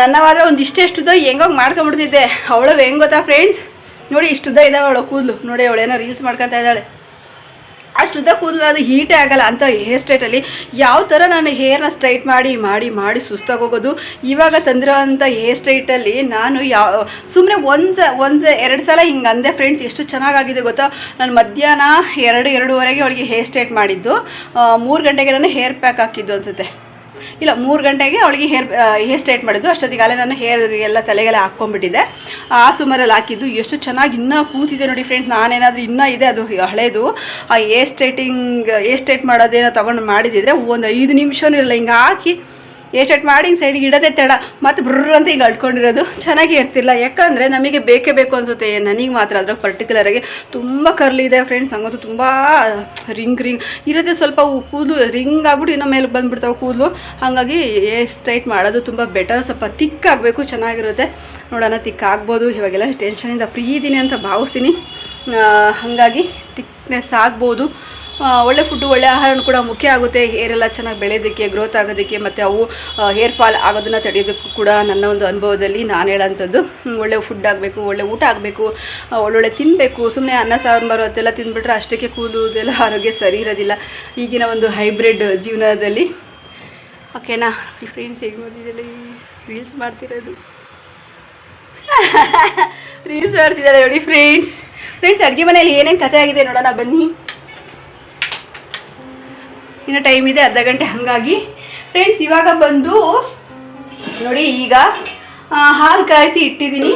ನನ್ನವಾದ್ರೆ ಒಂದು ಇಷ್ಟೆಷ್ಟುದ ಹೆಂಗೋಗಿ ಮಾಡ್ಕೊಂಬಿಡ್ತಿದ್ದೆ ಅವಳು ಹೆಂಗ್ ಗೊತ್ತಾ ಫ್ರೆಂಡ್ಸ್ ನೋಡಿ ಇಷ್ಟುದ ಇದ್ದಾವೆ ಅವಳು ಕೂದಲು. ನೋಡಿ ಅವಳು ರೀಲ್ಸ್ ಮಾಡ್ಕೊತಾ ಇದ್ದಾಳೆ. ಅಷ್ಟುದ್ದ ಕೂದಲು ಅದು ಹೀಟೇ ಆಗಲ್ಲ ಅಂತ ಹೇರ್ ಸ್ಟೈಟಲ್ಲಿ ಯಾವ ಥರ ನಾನು ಹೇರ್ನ ಸ್ಟ್ರೈಟ್ ಮಾಡಿ ಮಾಡಿ ಮಾಡಿ ಸುಸ್ತಾಗಿ ಹೋಗೋದು ಇವಾಗ ತಂದಿರೋ ಅಂಥ ಹೇರ್ ಸ್ಟ್ರೈಟಲ್ಲಿ ನಾನು ಯಾವ ಸುಮ್ಮನೆ ಒಂದು ಒಂದು ಎರಡು ಸಲ ಹಿಂಗೆ ಅಂದೆ ಫ್ರೆಂಡ್ಸ್ ಎಷ್ಟು ಚೆನ್ನಾಗಾಗಿದೆ ಗೊತ್ತಾ? ನಾನು ಮಧ್ಯಾಹ್ನ ಎರಡು, ಎರಡೂವರೆಗೆ ಅವಳಿಗೆ ಹೇರ್ ಸ್ಟ್ರೈಟ್ ಮಾಡಿದ್ದು. ಮೂರು ಗಂಟೆಗೆ ನಾನು ಹೇರ್ ಪ್ಯಾಕ್ ಹಾಕಿದ್ದು ಅನಿಸುತ್ತೆ. ಇಲ್ಲ, ಮೂರು ಗಂಟೆಗೆ ಅವಳಿಗೆ ಹೇರ್ ಹೇರ್ ಸ್ಟ್ರೈಟ್ ಮಾಡಿದ್ದು. ಅಷ್ಟೊತ್ತಿಗಾಲೇ ನಾನು ಹೇರ್ ಎಲ್ಲ ತಲೆಗೆಲ್ಲ ಹಾಕ್ಕೊಂಡ್ಬಿಟ್ಟಿದ್ದೆ ಆ ಸುಮಾರಲ್ಲಿ ಹಾಕಿದ್ದು. ಎಷ್ಟು ಚೆನ್ನಾಗಿ ಇನ್ನೂ ಕೂತಿದೆ ನೋಡಿ ಫ್ರೆಂಡ್ಸ್ ನಾನೇನಾದರೂ ಇನ್ನೂ ಇದೆ, ಅದು ಹಳೇದು. ಆ ಹೇರ್ ಸ್ಟ್ರೈಟಿಂಗ್, ಹೇರ್ ಸ್ಟ್ರೈಟ್ ಮಾಡೋದೇನೋ ತೊಗೊಂಡು ಮಾಡಿದಿದ್ರೆ ಒಂದು ಐದು ನಿಮಿಷವೂ ಇರಲ್ಲ. ಹಿಂಗೆ ಹಾಕಿ ಸ್ಟ್ರೈಟ್ ಮಾಡಿ ಹಿಂಗೆ ಸೈಡಿಗೆ ಇಡೋದೇ ತಡ ಮತ್ತು ಬ್ರರ್ ಅಂತ ಹಿಂಗೆ ಅಳ್ಕೊಂಡಿರೋದು. ಚೆನ್ನಾಗಿ ಇರ್ತಿಲ್ಲ. ಯಾಕಂದರೆ ನಮಗೆ ಬೇಕೇ ಬೇಕು ಅನಿಸುತ್ತೆ. ನನಗೆ ಮಾತ್ರ ಅದ್ರಾಗ ಪರ್ಟಿಕ್ಯುಲರಾಗಿ ತುಂಬ ಕರ್ಲಿ ಇದೆ ಫ್ರೆಂಡ್ಸ್ ಹಂಗಂತೂ ತುಂಬ ರಿಂಗ್ ರಿಂಗ್ ಇರೋದೇ ಸ್ವಲ್ಪ ಕೂದಲು ರಿಂಗ್ ಆಗ್ಬಿಟ್ಟು ಇನ್ನೂ ಮೇಲೆ ಬಂದುಬಿಡ್ತಾವೆ ಕೂದಲು. ಹಾಗಾಗಿ ಸ್ಟ್ರೈಟ್ ಮಾಡೋದು ತುಂಬ ಬೆಟರ್ ಸ್ವಲ್ಪ ತಿಕ್ ಆಗಬೇಕು, ಚೆನ್ನಾಗಿರುತ್ತೆ. ನೋಡೋಣ ತಿಕ್ ಆಗ್ಬೋದು. ಇವಾಗೆಲ್ಲ ಟೆನ್ಷನಿಂದ ಫ್ರೀ ಇದ್ದೀನಿ ಅಂತ ಭಾವಿಸ್ತೀನಿ. ಹಾಗಾಗಿ ತಿಕ್ನೆಸ್ ಆಗ್ಬೋದು. ಒಳ್ಳೆ ಫುಡ್ಡು ಒಳ್ಳೆ ಆಹಾರ ಕೂಡ ಮುಖ್ಯ ಆಗುತ್ತೆ. ಹೇರ್ ಎಲ್ಲ ಚೆನ್ನಾಗಿ ಬೆಳೆಯೋದಕ್ಕೆ ಗ್ರೋತ್ ಆಗೋದಕ್ಕೆ ಮತ್ತು ಅವು ಹೇರ್ ಫಾಲ್ ಆಗೋದನ್ನು ತಡೆಯೋದಕ್ಕೂ ಕೂಡ ನನ್ನ ಒಂದು ಅನುಭವದಲ್ಲಿ ನಾನು ಹೇಳೋಂಥದ್ದು. ಒಳ್ಳೆ ಫುಡ್ ಆಗಬೇಕು, ಒಳ್ಳೆ ಊಟ ಆಗಬೇಕು ಒಳ್ಳೊಳ್ಳೆ ತಿನ್ನಬೇಕು ಸುಮ್ಮನೆ ಅನ್ನ, ಸಾಂಬಾರು ಅದೆಲ್ಲ ತಿಂದ್ಬಿಟ್ರೆ ಅಷ್ಟಕ್ಕೆ ಕೂದಲು ಆರೋಗ್ಯ ಸರಿ ಇರೋದಿಲ್ಲ. ಈಗಿನ ಒಂದು ಹೈಬ್ರಿಡ್ ಜೀವನದಲ್ಲಿ. ಓಕೆನಾ ಫ್ರೆಂಡ್ಸ್ ಹೇಗೆ ಓದಿದಲ್ಲಿ ರೀಲ್ಸ್ ಮಾಡ್ತಿರೋದು. ರೀಲ್ಸ್ ಮಾಡ್ತಿದ್ದಾರೆ ನೋಡಿ ಫ್ರೆಂಡ್ಸ್ ಫ್ರೆಂಡ್ಸ್ ಅಡುಗೆ ಮನೆಯಲ್ಲಿ ಏನೇನು ಕತೆ ಆಗಿದೆ ನೋಡೋಣ ಬನ್ನಿ. ಇನ್ನು ಟೈಮ್ ಇದೆ, ಅರ್ಧ ಗಂಟೆ ಹಾಗಾಗಿ. ಫ್ರೆಂಡ್ಸ್ ಇವಾಗ ಬಂದು ನೋಡಿ ಈಗ ಹಾಲು ಕಾಯಿಸಿ ಇಟ್ಟಿದ್ದೀನಿ.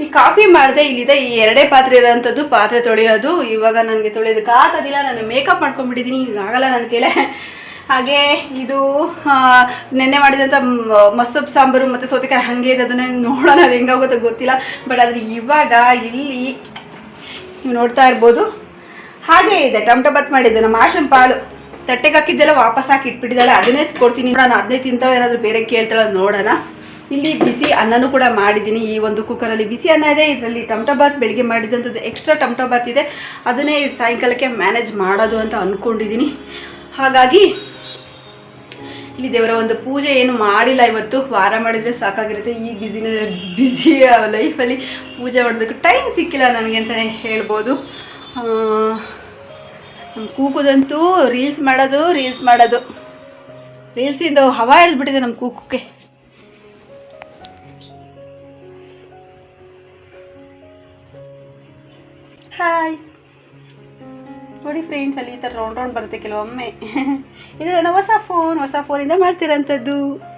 ಈ ಕಾಫಿ ಮಾಡಿದೆ, ಇಲ್ಲಿದೆ ಈ ಎರಡೇ ಪಾತ್ರೆ ಇರೋಂಥದ್ದು ಪಾತ್ರೆ ತೊಳೆಯೋದು. ಇವಾಗ ನನಗೆ ತೊಳೆಯೋದಕ್ಕೆ ಆಗೋದಿಲ್ಲ, ನಾನು ಮೇಕಪ್ ಮಾಡ್ಕೊಂಡ್ಬಿಟ್ಟಿದ್ದೀನಿ ಆಗಲ್ಲ ನನ್ನ ಕೈಲೇ ಹಾಗೆ ಇದು ನೆನ್ನೆ ಮಾಡಿದಂಥ ಮ- ಮಸೊಪ್ಪು ಸಾಂಬಾರು ಮತ್ತು ಸೌತೆಕಾಯಿ ಹಾಗೆ ಇದೆ, ಅದನ್ನ ನೋಡೋಣ ಅದು ಹೆಂಗಾಗುತ್ತೋ ಗೊತ್ತಿಲ್ಲ. ಬಟ್ ಆದರೆ ಇವಾಗ ಇಲ್ಲಿ ನೋಡ್ತಾ ಇರ್ಬೋದು. ಹಾಗೆ ಇದೆ, ಟಮಟೊ ಬಾತ್ ಮಾಡಿದ್ದೆ, ನಮ್ಮ ಆಶನ್ ಪಾಲು. ತಟ್ಟೆಗೆ ಹಾಕಿದ್ದೆಲ್ಲ ವಾಪಸ್ ಹಾಕಿ ಇಟ್ಬಿಟ್ಟಿದ್ದಾಳೆ. ಅದನ್ನೇ ಕೊಡ್ತೀನಿ. ನಾನು ಅದನ್ನೇ ತಿಂತಾಳೆ ಏನಾದರೂ ಬೇರೆ ಕೇಳ್ತಾಳೆ ನೋಡೋಣ. ಇಲ್ಲಿ ಬಿಸಿ ಅನ್ನನೂ ಕೂಡ ಮಾಡಿದ್ದೀನಿ ಈ ಒಂದು ಕುಕ್ಕರಲ್ಲಿ. ಬಿಸಿ ಅನ್ನ ಇದೆ, ಇದರಲ್ಲಿ ಟಮಟೊ ಬಾತ್ ಬೆಳಿಗ್ಗೆ ಮಾಡಿದಂಥದ್ದು ಎಕ್ಸ್ಟ್ರಾ ಟಮಟೊ ಬಾತ್ ಇದೆ. ಅದನ್ನೇ ಸಾಯಂಕಾಲಕ್ಕೆ ಮ್ಯಾನೇಜ್ ಮಾಡೋದು ಅಂತ ಅಂದ್ಕೊಂಡಿದ್ದೀನಿ ಹಾಗಾಗಿ, ಇಲ್ಲಿ ದೇವರ ಒಂದು ಪೂಜೆ ಏನು ಮಾಡಿಲ್ಲ ಇವತ್ತು. ವಾರ ಮಾಡಿದರೆ ಸಾಕಾಗಿರುತ್ತೆ. ಈ ಬಿಸಿನ ಬ್ಯುಸಿ ಲೈಫಲ್ಲಿ ಪೂಜೆ ಮಾಡೋದಕ್ಕೆ ಟೈಮ್ ಸಿಕ್ಕಿಲ್ಲ ನನಗೆ ಅಂತಲೇ ಹೇಳ್ಬೋದು. ಕೂಗುದಂತೂ ರೀಲ್ಸ್ ಮಾಡೋದು ರೀಲ್ಸ್ ಮಾಡೋದು. ರೀಲ್ಸಿಂದ ಹವಾ ಹಿಡಿದ್ಬಿಟ್ಟಿದೆ ನಮ್ಮ ಕೂಕುಕ್ಕೆ. ಹಾಯ್. ನೋಡಿ ಫ್ರೆಂಡ್ಸ್ ಅಲ್ಲಿ ಈ ಥರ ರೌಂಡ್ ರೌಂಡ್ ಬರುತ್ತೆ ಕೆಲವೊಮ್ಮೆ. ಇದು ಹೊಸ ಫೋನ್ ಹೊಸ ಫೋನಿಂದ ಮಾಡ್ತಿರೋಂಥದ್ದು.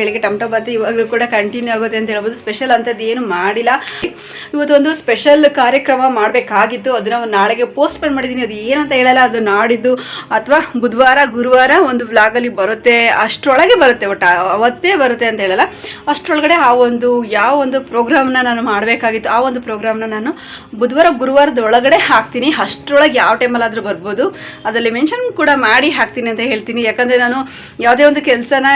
ಬೆಳಿಗ್ಗೆ ಟೊಮಟೊ ಬಾತ್ ಇವಾಗಲೂ ಕೂಡ ಕಂಟಿನ್ಯೂ ಆಗುತ್ತೆ ಅಂತ ಹೇಳ್ಬೋದು. ಸ್ಪೆಷಲ್ ಅಂಥದ್ದು ಏನು ಮಾಡಿಲ್ಲ. ಇವತ್ತೊಂದು ಸ್ಪೆಷಲ್ ಕಾರ್ಯಕ್ರಮ ಮಾಡಬೇಕಾಗಿತ್ತು. ಅದನ್ನು ನಾಳೆಗೆ ಪೋಸ್ಟ್ ಪೋನ್ ಮಾಡಿದ್ದೀನಿ ಅದು ಅಂತ ಹೇಳಲ್ಲ, ಅದು ನಾಡಿದ್ದು ಅಥವಾ ಬುಧವಾರ, ಗುರುವಾರ ಒಂದು ವ್ಲಾಗಲ್ಲಿ ಬರುತ್ತೆ. ಅಷ್ಟರೊಳಗೆ ಬರುತ್ತೆ ಒಟ್ಟು, ಅವತ್ತೇ ಬರುತ್ತೆ ಅಂತ ಹೇಳಲ್ಲ. ಅಷ್ಟರೊಳಗಡೆ ಆ ಒಂದು, ಯಾವ ಒಂದು ಪ್ರೋಗ್ರಾಮ್ನ ನಾನು ಮಾಡಬೇಕಾಗಿತ್ತು, ಆ ಒಂದು ಪ್ರೋಗ್ರಾಮ್ನ ನಾನು ಬುಧವಾರ ಗುರುವಾರದ ಒಳಗಡೆ ಹಾಕ್ತೀನಿ. ಅಷ್ಟರೊಳಗೆ ಯಾವ ಟೈಮಲ್ಲಾದರೂ ಬರ್ಬೋದು. ಅದರಲ್ಲಿ ಮೆನ್ಷನ್ ಕೂಡ ಮಾಡಿ ಹಾಕ್ತೀನಿ ಅಂತ ಹೇಳ್ತೀನಿ. ಯಾಕಂದರೆ ನಾನು ಯಾವುದೇ ಒಂದು ಕೆಲಸನ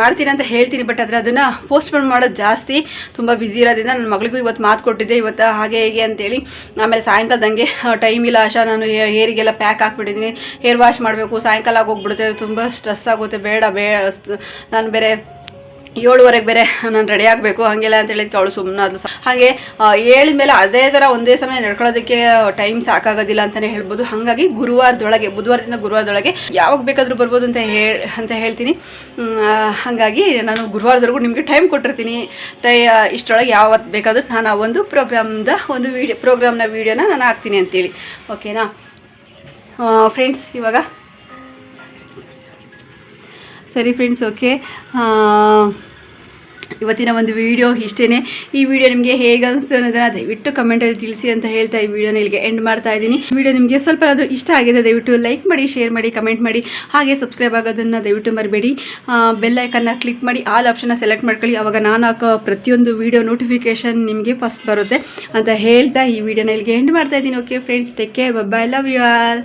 ಮಾಡ್ತೀನಿ ಅಂತ ಹೇಳ್ತೀನಿ ಬಟ್ ಆದರೆ ಅದನ್ನು ಪೋಸ್ಟ್ಪೋನ್ ಮಾಡೋದು ಜಾಸ್ತಿ. ತುಂಬ ಬ್ಯುಸಿ ಇರೋದ್ರಿಂದ ನನ್ನ ಮಗಳಿಗೂ ಇವತ್ತು ಮಾತು ಕೊಟ್ಟಿದ್ದೆ, ಇವತ್ತು ಹಾಗೆ ಹೇಗೆ ಅಂತೇಳಿ. ಆಮೇಲೆ ಸಾಯಂಕಾಲದಂಗೆ ಟೈಮ್ ಇಲ್ಲ, ಆಶಾ, ನಾನು ಹೇರಿಗೆಲ್ಲ ಪ್ಯಾಕ್ ಹಾಕ್ಬಿಟ್ಟಿದ್ದೀನಿ ಹೇರ್ ವಾಶ್ ಮಾಡಬೇಕು, ಸಾಯಂಕಾಲ ಆಗೋಗ್ಬಿಡುತ್ತೆ, ತುಂಬ ಸ್ಟ್ರೆಸ್ ಆಗುತ್ತೆ, ಬೇಡ, ಬೇ ನಾನು ಬೇರೆ ಏಳುವರೆಗೆ ಬೇರೆ ನಾನು ರೆಡಿ ಆಗಬೇಕು, ಹಾಗೆಲ್ಲ ಅಂತ ಹೇಳಿದ್ಕೆ ಅವಳು ಸುಮ್ಮನೆ ಅದು ಹಾಗೆ ಹೇಳಿದ ಮೇಲೆ ಅದೇ ಥರ ಒಂದೇ ಸಮಯ ನಡ್ಕೊಳ್ಳೋದಕ್ಕೆ ಟೈಮ್ ಸಾಕಾಗೋದಿಲ್ಲ ಅಂತಲೇ ಹೇಳ್ಬೋದು. ಹಾಗಾಗಿ ಗುರುವಾರದೊಳಗೆ ಬುಧವಾರದಿಂದ ಗುರುವಾರದೊಳಗೆ ಯಾವಾಗ ಬೇಕಾದರೂ ಬರ್ಬೋದು ಅಂತ ಹೇಳಿ ಅಂತ ಹೇಳ್ತೀನಿ. ಹಾಗಾಗಿ ನಾನು ಗುರುವಾರದವರೆಗೂ ನಿಮಗೆ ಟೈಮ್ ಕೊಟ್ಟಿರ್ತೀನಿ. ಟೈ ಇಷ್ಟರೊಳಗೆ ಯಾವತ್ತು ಬೇಕಾದರೂ ನಾನು ಆ ಒಂದು ಪ್ರೋಗ್ರಾಮ್ದ ಒಂದು ವೀಡಿಯೋ ಪ್ರೋಗ್ರಾಮ್ನ ವೀಡಿಯೋನ ನಾನು ಹಾಕ್ತೀನಿ ಅಂತೇಳಿ. ಓಕೆನಾ ಫ್ರೆಂಡ್ಸ್ ಇವಾಗ ಸರಿ ಫ್ರೆಂಡ್ಸ್ ಓಕೆ ಇವತ್ತಿನ ಒಂದು ವಿಡಿಯೋ ಇಷ್ಟೇ ಈ ವಿಡಿಯೋ ನಿಮಗೆ ಹೇಗೆ ಅನಿಸ್ತು ಅನ್ನೋದನ್ನು ದಯವಿಟ್ಟು ಕಮೆಂಟಲ್ಲಿ ತಿಳಿಸಿ ಅಂತ ಹೇಳ್ತಾ ಈ ವಿಡಿಯೋನ ಇಲ್ಲಿಗೆ ಎಂಡ್ ಮಾಡ್ತಾ ಇದ್ದೀನಿ. ವಿಡಿಯೋ ನಿಮಗೆ ಸ್ವಲ್ಪ ಅದು ಇಷ್ಟ ಆಗಿದೆ ದಯವಿಟ್ಟು ಲೈಕ್ ಮಾಡಿ ಶೇರ್ ಮಾಡಿ ಕಮೆಂಟ್ ಮಾಡಿ, ಹಾಗೆ ಸಬ್ಸ್ಕ್ರೈಬ್ ಆಗೋದನ್ನು ದಯವಿಟ್ಟು ಮರಿಬೇಡಿ. ಬೆಲ್ ಐಕನ್ನ ಕ್ಲಿಕ್ ಮಾಡಿ ಆಲ್ ಆಪ್ಷನ್ನ ಸೆಲೆಕ್ಟ್ ಮಾಡ್ಕೊಳ್ಳಿ. ಅವಾಗ ನಾನು ಹಾಕೋ ಪ್ರತಿಯೊಂದು ವಿಡಿಯೋ ನೋಟಿಫಿಕೇಶನ್ ನಿಮಗೆ ಫಸ್ಟ್ ಬರುತ್ತೆ ಅಂತ ಹೇಳ್ತಾ ಈ ವಿಡಿಯೋನ ಇಲ್ಲಿಗೆ ಎಂಡ್ ಮಾಡ್ತಾ ಇದ್ದೀನಿ okay friends take care bye love you all